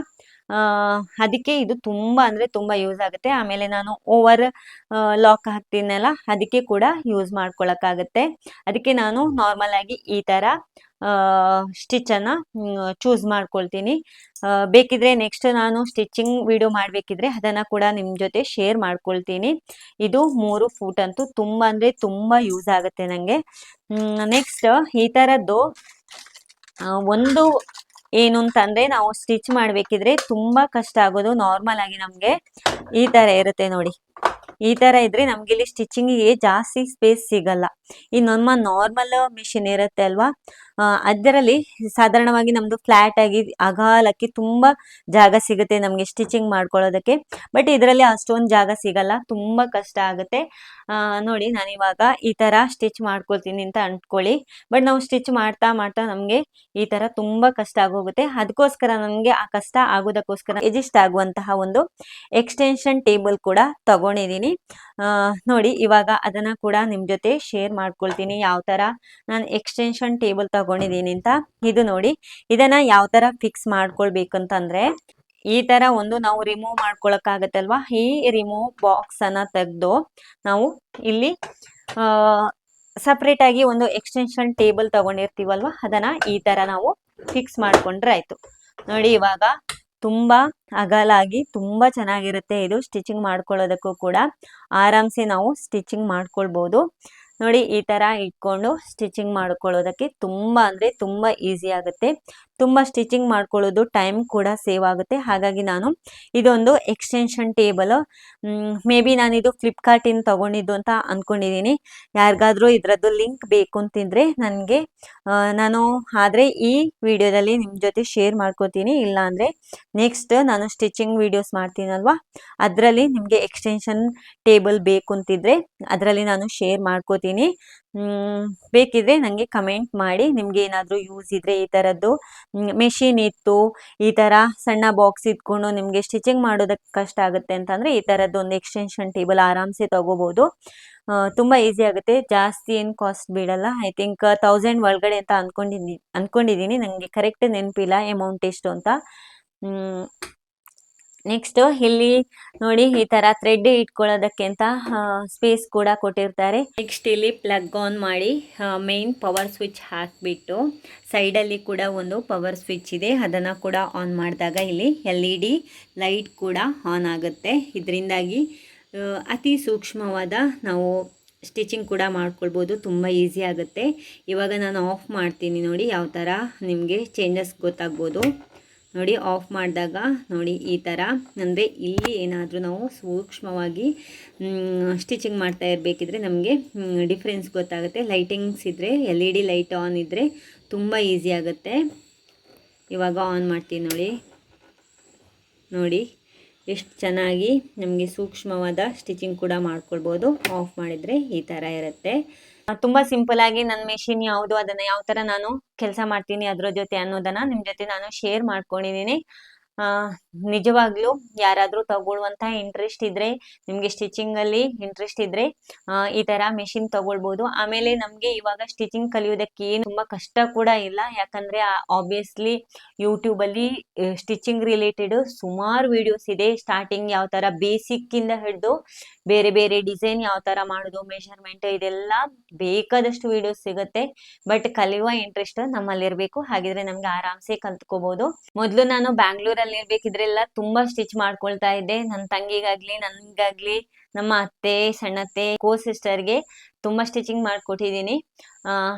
ಅದಕ್ಕೆ ಇದು ತುಂಬಾ ಅಂದ್ರೆ ತುಂಬಾ ಯೂಸ್ ಆಗುತ್ತೆ. ಆಮೇಲೆ ನಾನು ಓವರ್ ಲಾಕ್ ಹಾಕ್ತೀನಲ್ಲ, ಅದಕ್ಕೆ ಕೂಡ ಯೂಸ್ ಮಾಡ್ಕೊಳಕ್ಕಾಗತ್ತೆ. ಅದಕ್ಕೆ ನಾನು ನಾರ್ಮಲ್ ಆಗಿ ಈ ತರ ಸ್ಟಿಚ್ ಅನ್ನ ಚೂಸ್ ಮಾಡ್ಕೊಳ್ತೀನಿ. ಬೇಕಿದ್ರೆ ನೆಕ್ಸ್ಟ್ ನಾನು ಸ್ಟಿಚಿಂಗ್ ವಿಡಿಯೋ ಮಾಡಬೇಕಿದ್ರೆ ಅದನ್ನು ಕೂಡ ನಿಮ್ಮ ಜೊತೆ ಶೇರ್ ಮಾಡ್ಕೊಳ್ತೀನಿ. ಇದು ಮೂರು ಫೂಟ್ ಅಂತೂ ತುಂಬ ಅಂದರೆ ತುಂಬ ಯೂಸ್ ಆಗುತ್ತೆ ನನಗೆ ನೆಕ್ಸ್ಟ್ ಈ ಥರದ್ದು ಒಂದು ಏನು ಅಂತಂದರೆ ನಾವು ಸ್ಟಿಚ್ ಮಾಡಬೇಕಿದ್ರೆ ತುಂಬ ಕಷ್ಟ ಆಗೋದು ನಾರ್ಮಲ್ ಆಗಿ ನಮಗೆ ಈ ಥರ ಇರುತ್ತೆ ನೋಡಿ. ಈ ಥರ ಇದ್ರೆ ನಮಗಿಲ್ಲಿ ಸ್ಟಿಚಿಂಗಿಗೆ ಜಾಸ್ತಿ ಸ್ಪೇಸ್ ಸಿಗಲ್ಲ. ಈ ನಮ್ಮ ನಾರ್ಮಲ್ ಮಿಷಿನ್ ಇರುತ್ತೆ ಅಲ್ವಾ? ಅದರಲ್ಲಿ ಸಾಧಾರಣವಾಗಿ ನಮ್ದು ಫ್ಲಾಟ್ ಆಗಿ ಅಗಾಲಕ್ಕೆ ತುಂಬಾ ಜಾಗ ಸಿಗುತ್ತೆ ನಮ್ಗೆ ಸ್ಟಿಚಿಂಗ್ ಮಾಡ್ಕೊಳ್ಳೋದಕ್ಕೆ. ಬಟ್ ಇದರಲ್ಲಿ ಅಷ್ಟೊಂದು ಜಾಗ ಸಿಗಲ್ಲ ತುಂಬಾ ಕಷ್ಟ ಆಗುತ್ತೆ. ನೋಡಿ ನಾನು ಇವಾಗ ಈ ತರ ಸ್ಟಿಚ್ ಮಾಡ್ಕೊಳ್ತೀನಿ ಅಂತ ಅನ್ಕೊಳ್ಳಿ ಬಟ್ ನಾವು ಸ್ಟಿಚ್ ಮಾಡ್ತಾ ಮಾಡ್ತಾ ನಮ್ಗೆ ಈ ತರ ತುಂಬಾ ಕಷ್ಟ ಆಗೋಗುತ್ತೆ. ಅದಕ್ಕೋಸ್ಕರ ನಮ್ಗೆ ಆ ಕಷ್ಟ ಆಗೋದಕ್ಕೋಸ್ಕರ ಎಜಿಸ್ಟ್ ಆಗುವಂತಹ ಒಂದು ಎಕ್ಸ್ಟೆನ್ಷನ್ ಟೇಬಲ್ ಕೂಡ ತಗೊಂಡಿದೀನಿ. ಆ, ನೋಡಿ ಇವಾಗ ಅದನ್ನ ಕೂಡ ನಿಮ್ ಜೊತೆ ಶೇರ್ ಮಾಡ್ಕೊಳ್ತೀನಿ, ಯಾವ ತರ ನಾನು ಎಕ್ಸ್ಟೆನ್ಷನ್ ಟೇಬಲ್ ತಗೊಂಡಿದ್ದೀನಿ ಅಂತ. ಇದು ನೋಡಿ, ಇದನ್ನ ಯಾವ ತರ ಫಿಕ್ಸ್ ಮಾಡ್ಕೊಳ್ಬೇಕಂತಂದ್ರೆ, ಈ ತರ ಒಂದು ನಾವು ರಿಮೂವ್ ಮಾಡ್ಕೊಳಕ್ಕಾಗತ್ತಲ್ವಾ? ಈ ರಿಮೂವ್ ಬಾಕ್ಸ್ ಅನ್ನ ತೆಗೆದು ನಾವು ಇಲ್ಲಿ ಸಪ್ರೇಟ್ ಆಗಿ ಒಂದು ಎಕ್ಸ್ಟೆನ್ಷನ್ ಟೇಬಲ್ ತಗೊಂಡಿರ್ತೀವಲ್ವಾ? ಅದನ್ನ ಈ ತರ ನಾವು ಫಿಕ್ಸ್ ಮಾಡ್ಕೊಂಡ್ರೆ ಆಯ್ತು. ನೋಡಿ, ಇವಾಗ ತುಂಬಾ ಅಗಲಾಗಿ ತುಂಬಾ ಚೆನ್ನಾಗಿರುತ್ತೆ ಇದು ಸ್ಟಿಚಿಂಗ್ ಮಾಡ್ಕೊಳ್ಳೋದಕ್ಕೂ ಕೂಡ. ಆರಾಮ್ಸೆ ನಾವು ಸ್ಟಿಚಿಂಗ್ ಮಾಡ್ಕೊಳ್ಬಹುದು ನೋಡಿ ಈ ತರ ಇಟ್ಕೊಂಡು ಸ್ಟಿಚಿಂಗ್ ಮಾಡ್ಕೊಳ್ಳೋದಕ್ಕೆ ತುಂಬಾ ಅಂದ್ರೆ ತುಂಬಾ ಈಸಿ ಆಗುತ್ತೆ. ತುಂಬ ಸ್ಟಿಚಿಂಗ್ ಮಾಡ್ಕೊಳ್ಳೋದು ಟೈಮ್ ಕೂಡ ಸೇವ್ ಆಗುತ್ತೆ. ಹಾಗಾಗಿ ನಾನು ಇದೊಂದು ಎಕ್ಸ್ಟೆನ್ಷನ್ ಟೇಬಲ್. ಮೇ ಬಿ ನಾನಿದು ಫ್ಲಿಪ್ಕಾರ್ಟಿಂದ ತಗೊಂಡಿದ್ದು ಅಂತ ಅಂದ್ಕೊಂಡಿದ್ದೀನಿ ಯಾರಿಗಾದ್ರೂ ಇದರದ್ದು ಲಿಂಕ್ ಬೇಕು ಅಂತಿದ್ರೆ ನನಗೆ ನಾನು ಆದರೆ ಈ ವಿಡಿಯೋದಲ್ಲಿ ನಿಮ್ಮ ಜೊತೆ ಶೇರ್ ಮಾಡ್ಕೋತೀನಿ. ಇಲ್ಲ ಅಂದರೆ ನೆಕ್ಸ್ಟ್ ನಾನು ಸ್ಟಿಚಿಂಗ್ ವಿಡಿಯೋಸ್ ಮಾಡ್ತೀನಲ್ವಾ? ಅದರಲ್ಲಿ ನಿಮಗೆ ಎಕ್ಸ್ಟೆನ್ಷನ್ ಟೇಬಲ್ ಬೇಕು ಅಂತಿದ್ರೆ ಅದರಲ್ಲಿ ನಾನು ಶೇರ್ ಮಾಡ್ಕೋತೀನಿ. ಬೇಕಿದ್ರೆ ನನಗೆ ಕಮೆಂಟ್ ಮಾಡಿ. ನಿಮ್ಗೆ ಏನಾದರೂ ಯೂಸ್ ಇದ್ರೆ ಈ ಥರದ್ದು ಮೆಷಿನ್ ಇತ್ತು, ಈ ಥರ ಸಣ್ಣ ಬಾಕ್ಸ್ ಇಟ್ಕೊಂಡು ನಿಮಗೆ ಸ್ಟಿಚಿಂಗ್ ಮಾಡೋದಕ್ಕೆ ಕಷ್ಟ ಆಗುತ್ತೆ ಅಂತಂದರೆ ಈ ಥರದ್ದು ಒಂದು ಎಕ್ಸ್ಟೆನ್ಷನ್ ಟೇಬಲ್ ಆರಾಮ್ಸೆ ತಗೋಬಹುದು ತುಂಬ ಈಸಿ ಆಗುತ್ತೆ. ಜಾಸ್ತಿ ಏನು ಕಾಸ್ಟ್ ಬೀಳಲ್ಲ ಐ ಥಿಂಕ್ ತೌಸಂಡ್ ಒಳಗಡೆ ಅಂತ ಅಂದ್ಕೊಂಡಿದ್ದೀನಿ ಅಂದ್ಕೊಂಡಿದ್ದೀನಿ ನನಗೆ ಕರೆಕ್ಟ್ ನೆನಪಿಲ್ಲ ಅಮೌಂಟ್ ಎಷ್ಟು ಅಂತ. ನೆಕ್ಸ್ಟ್ ಇಲ್ಲಿ ನೋಡಿ ಈ ತರ ಥ್ರೆಡ್ ಇಟ್ಕೊಳ್ಳೋದಕ್ಕೆ ಅಂತ ಸ್ಪೇಸ್ ಕೂಡ ಕೊಟ್ಟಿರ್ತಾರೆ. ನೆಕ್ಸ್ಟ್ ಇಲ್ಲಿ ಪ್ಲಗ್ ಆನ್ ಮಾಡಿ ಮೇನ್ ಪವರ್ ಸ್ವಿಚ್ ಹಾಕಿಬಿಟ್ಟು ಸೈಡಲ್ಲಿ ಕೂಡ ಒಂದು ಪವರ್ ಸ್ವಿಚ್ ಇದೆ. ಅದನ್ನು ಕೂಡ ಆನ್ ಮಾಡಿದಾಗ ಇಲ್ಲಿ ಎಲ್ ಡಿ ಲೈಟ್ ಕೂಡ ಆನ್ ಆಗುತ್ತೆ. ಇದರಿಂದಾಗಿ ಅತಿ ಸೂಕ್ಷ್ಮವಾದ ನಾವು ಸ್ಟಿಚಿಂಗ್ ಕೂಡ ಮಾಡ್ಕೊಳ್ಬೋದು. ತುಂಬ ಈಸಿ ಆಗುತ್ತೆ. ಇವಾಗ ನಾನು ಆಫ್ ಮಾಡ್ತೀನಿ ನೋಡಿ ಯಾವ ಥರ ನಿಮಗೆ ಚೇಂಜಸ್ ಗೊತ್ತಾಗ್ಬೋದು. ನೋಡಿ ಆಫ್ ಮಾಡಿದಾಗ ನೋಡಿ ಈ ಥರ ಅಂದರೆ ಇಲ್ಲಿ ಏನಾದರೂ ನಾವು ಸೂಕ್ಷ್ಮವಾಗಿ ಸ್ಟಿಚಿಂಗ್ ಮಾಡ್ತಾ ಇರಬೇಕಿದ್ರೆ ನಮಗೆ ಡಿಫ್ರೆನ್ಸ್ ಗೊತ್ತಾಗುತ್ತೆ. ಲೈಟಿಂಗ್ಸ್ ಇದ್ದರೆ L E D light on ಇದ್ದರೆ ತುಂಬ ಈಸಿ ಆಗುತ್ತೆ. ಇವಾಗ ಆನ್ ಮಾಡ್ತೀನಿ ನೋಡಿ. ನೋಡಿ, ಎಷ್ಟು ಚೆನ್ನಾಗಿ ನಮಗೆ ಸೂಕ್ಷ್ಮವಾದ ಸ್ಟಿಚಿಂಗ್ ಕೂಡ ಮಾಡ್ಕೊಳ್ಬೋದು. ಆಫ್ ಮಾಡಿದರೆ ಈ ಥರ ಇರುತ್ತೆ. ತುಂಬಾ ಸಿಂಪಲ್ ಆಗಿ ನನ್ನ ಮೆಷಿನ್ ಯಾವುದು, ಅದನ್ನ ಯಾವ ತರ ನಾನು ಕೆಲಸ ಮಾಡ್ತೀನಿ ಅದ್ರ ಜೊತೆ ಅನ್ನೋದನ್ನ ನಿಮ್ ಜೊತೆ ನಾನು ಶೇರ್ ಮಾಡ್ಕೊಂಡಿದೀನಿ. ಆ, ನಿಜವಾಗ್ಲೂ ಯಾರಾದ್ರೂ ತಗೊಳ್ಳುವಂತ ಇಂಟ್ರೆಸ್ಟ್ ಇದ್ರೆ, ನಿಮ್ಗೆ ಸ್ಟಿಚಿಂಗ್ ಅಲ್ಲಿ ಇಂಟ್ರೆಸ್ಟ್ ಇದ್ರೆ ಈ ತರ ಮೆಷಿನ್ ತಗೊಳ್ಬಹುದು ಆಮೇಲೆ ನಮ್ಗೆ ಇವಾಗ ಸ್ಟಿಚಿಂಗ್ ಕಲಿಯೋದಕ್ಕೆ ಏನು ತುಂಬಾ ಕಷ್ಟ ಕೂಡ ಇಲ್ಲ. ಯಾಕಂದ್ರೆ ಆಬ್ವಿಯಸ್ಲಿ ಯೂಟ್ಯೂಬ್ ಅಲ್ಲಿ ಸ್ಟಿಚಿಂಗ್ ರಿಲೇಟೆಡ್ ಸುಮಾರು ವಿಡಿಯೋಸ್ ಇದೆ. ಸ್ಟಾರ್ಟಿಂಗ್ ಯಾವ ತರ ಬೇಸಿಕ್ ಇಂದ ಹಿಡಿದು ಬೇರೆ ಬೇರೆ ಡಿಸೈನ್ ಯಾವ ತರ ಮಾಡೋದು ಮೆಷರ್ಮೆಂಟ್ ಇದೆಲ್ಲ ಬೇಕಾದಷ್ಟು ವಿಡಿಯೋಸ್ ಸಿಗುತ್ತೆ. ಬಟ್ ಕಲಿಯುವ ಇಂಟ್ರೆಸ್ಟ್ ನಮ್ಮಲ್ಲಿ ಇರಬೇಕು ಹಾಗಿದ್ರೆ ನಮ್ಗೆ ಆರಾಮ್ಸೆ ಕಲ್ತ್ಕೋಬಹುದು ಮೊದಲು ನಾನು ಬ್ಯಾಂಗ್ಳೂರಲ್ಲಿ ಇರ್ಬೇಕಿದ್ರೆಲ್ಲ ತುಂಬಾ ಸ್ಟಿಚ್ ಮಾಡ್ಕೊಳ್ತಾ ಇದ್ದೆ. ನನ್ನ ತಂಗಿಗಾಗ್ಲಿ ನನ್ಗಾಗ್ಲಿ. ನಮ್ಮ ಅತ್ತೆ, ಸಣ್ಣತ್ತೆ ಕೋ ಸಿಸ್ಟರ್ಗೆ ತುಂಬಾ ಸ್ಟಿಚಿಂಗ್ ಮಾಡ್ಕೊಟ್ಟಿದ್ದೀನಿ.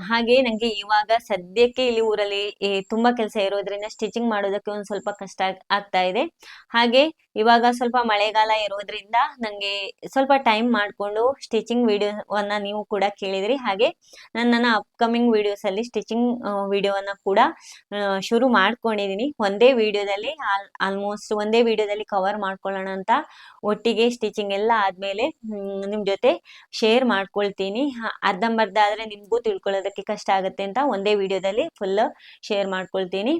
ಹಾಗೆ ನಂಗೆ ಇವಾಗ ಸದ್ಯಕ್ಕೆ ಇಲ್ಲಿ ಊರಲ್ಲಿ ತುಂಬಾ ಕೆಲಸ ಇರೋದ್ರಿಂದ ಸ್ಟಿಚಿಂಗ್ ಮಾಡೋದಕ್ಕೆ ಒಂದು ಸ್ವಲ್ಪ ಕಷ್ಟ ಆಗ್ತಾ ಇದೆ. ಹಾಗೆ ಇವಾಗ ಸ್ವಲ್ಪ ಮಳೆಗಾಲ ಇರೋದ್ರಿಂದ ನಂಗೆ ಸ್ವಲ್ಪ ಟೈಮ್ ಮಾಡ್ಕೊಂಡು ಸ್ಟಿಚಿಂಗ್ ವಿಡಿಯೋವನ್ನ ನೀವು ಕೂಡ ಕೇಳಿದ್ರಿ. ಹಾಗೆ ನಾನು, ನನ್ನ ಅಪ್ಕಮಿಂಗ್ ವಿಡಿಯೋಸ್ ಅಲ್ಲಿ ಸ್ಟಿಚಿಂಗ್ ವಿಡಿಯೋವನ್ನ ಕೂಡ ಶುರು ಮಾಡ್ಕೊಂಡಿದೀನಿ. ಒಂದೇ ವಿಡಿಯೋದಲ್ಲಿ ಆಲ್ಮೋಸ್ಟ್ ಒಂದೇ ವಿಡಿಯೋದಲ್ಲಿ ಕವರ್ ಮಾಡ್ಕೊಳ್ಳೋಣ ಅಂತ ಒಟ್ಟಿಗೆ ಸ್ಟಿಚಿಂಗ್ ಎಲ್ಲ ಆದ್ಮೇಲೆ ನಿಮ್ ಜೊತೆ ಶೇರ್ ಮಾಡ್ಕೊಳ್ತೀನಿ. ಅರ್ಧಂಬರ್ಧ ಆದ್ರೆ ನಿಮ್ಗೂ ತಿಳ್ಕೊಳ್ಳೋದಕ್ಕೆ ಕಷ್ಟ ಆಗುತ್ತೆ ಅಂತ ಒಂದೇ ವಿಡಿಯೋದಲ್ಲಿ ಫುಲ್ ಶೇರ್ ಮಾಡ್ಕೊಳ್ತೀನಿ.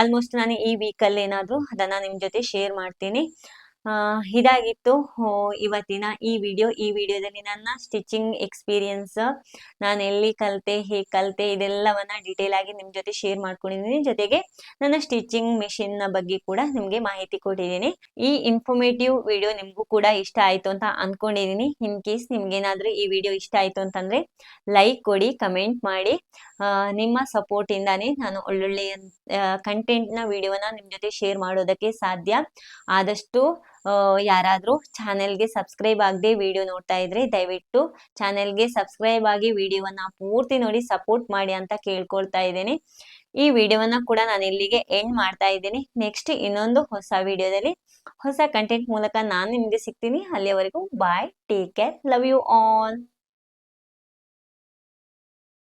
ಆಲ್ಮೋಸ್ಟ್ ನಾನು ಈ ವೀಕಲ್ಲಿ ಏನಾದರೂ ಅದನ್ನ ನಿಮ್ ಜೊತೆ ಶೇರ್ ಮಾಡ್ತೀನಿ. ಇದಾಗಿತ್ತು. ಇವತ್ತಿನ ಈ ವಿಡಿಯೋ, ಈ ವಿಡಿಯೋದಲ್ಲಿ ನನ್ನ ಸ್ಟಿಚಿಂಗ್ ಎಕ್ಸ್ಪೀರಿಯನ್ಸ್ ನಾನು ಎಲ್ಲಿ ಕಲಿತೆ, ಹೇಗೆ ಕಲಿತೆ, ಇದೆಲ್ಲವನ್ನ ಡೀಟೇಲ್ ಆಗಿ ನಿಮ್ಮ ಜೊತೆ ಶೇರ್ ಮಾಡ್ಕೊಂಡಿದ್ದೀನಿ. ಜೊತೆಗೆ ನನ್ನ ಸ್ಟಿಚಿಂಗ್ ಮೆಷಿನ್ ಬಗ್ಗೆ ಕೂಡ ನಿಮಗೆ ಮಾಹಿತಿ ಕೊಟ್ಟಿದ್ದೀನಿ. ಈ ಇನ್ಫಾರ್ಮೇಟಿವ್ ವಿಡಿಯೋ ನಿಮಗೂ ಕೂಡ ಇಷ್ಟ ಆಯ್ತು ಅಂತ ಅನ್ಕೊಂಡಿದೀನಿ ಇನ್ ಕೇಸ್ ನಿಮ್ಗೆ ಏನಾದ್ರೂ ಈ ವಿಡಿಯೋ ಇಷ್ಟ ಆಯ್ತು ಅಂತಂದ್ರೆ ಲೈಕ್ ಕೊಡಿ ಕಮೆಂಟ್ ಮಾಡಿ. ನಿಮ್ಮ ಸಪೋರ್ಟ್ ಇಂದಾನೆ ನಾನು ಒಳ್ಳೊಳ್ಳೆಯ ಕಂಟೆಂಟ್ನ ವಿಡಿಯೋನ ನಿಮ್ ಜೊತೆ ಶೇರ್ ಮಾಡೋದಕ್ಕೆ ಸಾಧ್ಯ. ಆದಷ್ಟು ಯಾರಾದರೂ ಚಾನೆಲ್ಗೆ ಸಬ್ಸ್ಕ್ರೈಬ್ ಆಗದೆ ವಿಡಿಯೋ ನೋಡ್ತಾ ಇದ್ರೆ ದಯವಿಟ್ಟು ಚಾನೆಲ್ಗೆ ಸಬ್ಸ್ಕ್ರೈಬ್ ಆಗಿ ವಿಡಿಯೋವನ್ನ ಪೂರ್ತಿ ನೋಡಿ ಸಪೋರ್ಟ್ ಮಾಡಿ ಅಂತ ಕೇಳ್ಕೊಳ್ತಾ ಇದ್ದೇನೆ. ಈ ವಿಡಿಯೋವನ್ನ ಕೂಡ ನಾನು ಇಲ್ಲಿಗೆ ಎಂಡ್ ಮಾಡ್ತಾ ಇದ್ದೀನಿ. ನೆಕ್ಸ್ಟ್ ಇನ್ನೊಂದು ಹೊಸ ವಿಡಿಯೋದಲ್ಲಿ ಹೊಸ ಕಂಟೆಂಟ್ ಮೂಲಕ ನಾನು ನಿಮಗೆ ಸಿಗ್ತೀನಿ. ಅಲ್ಲಿಯವರೆಗೂ bye take care love you all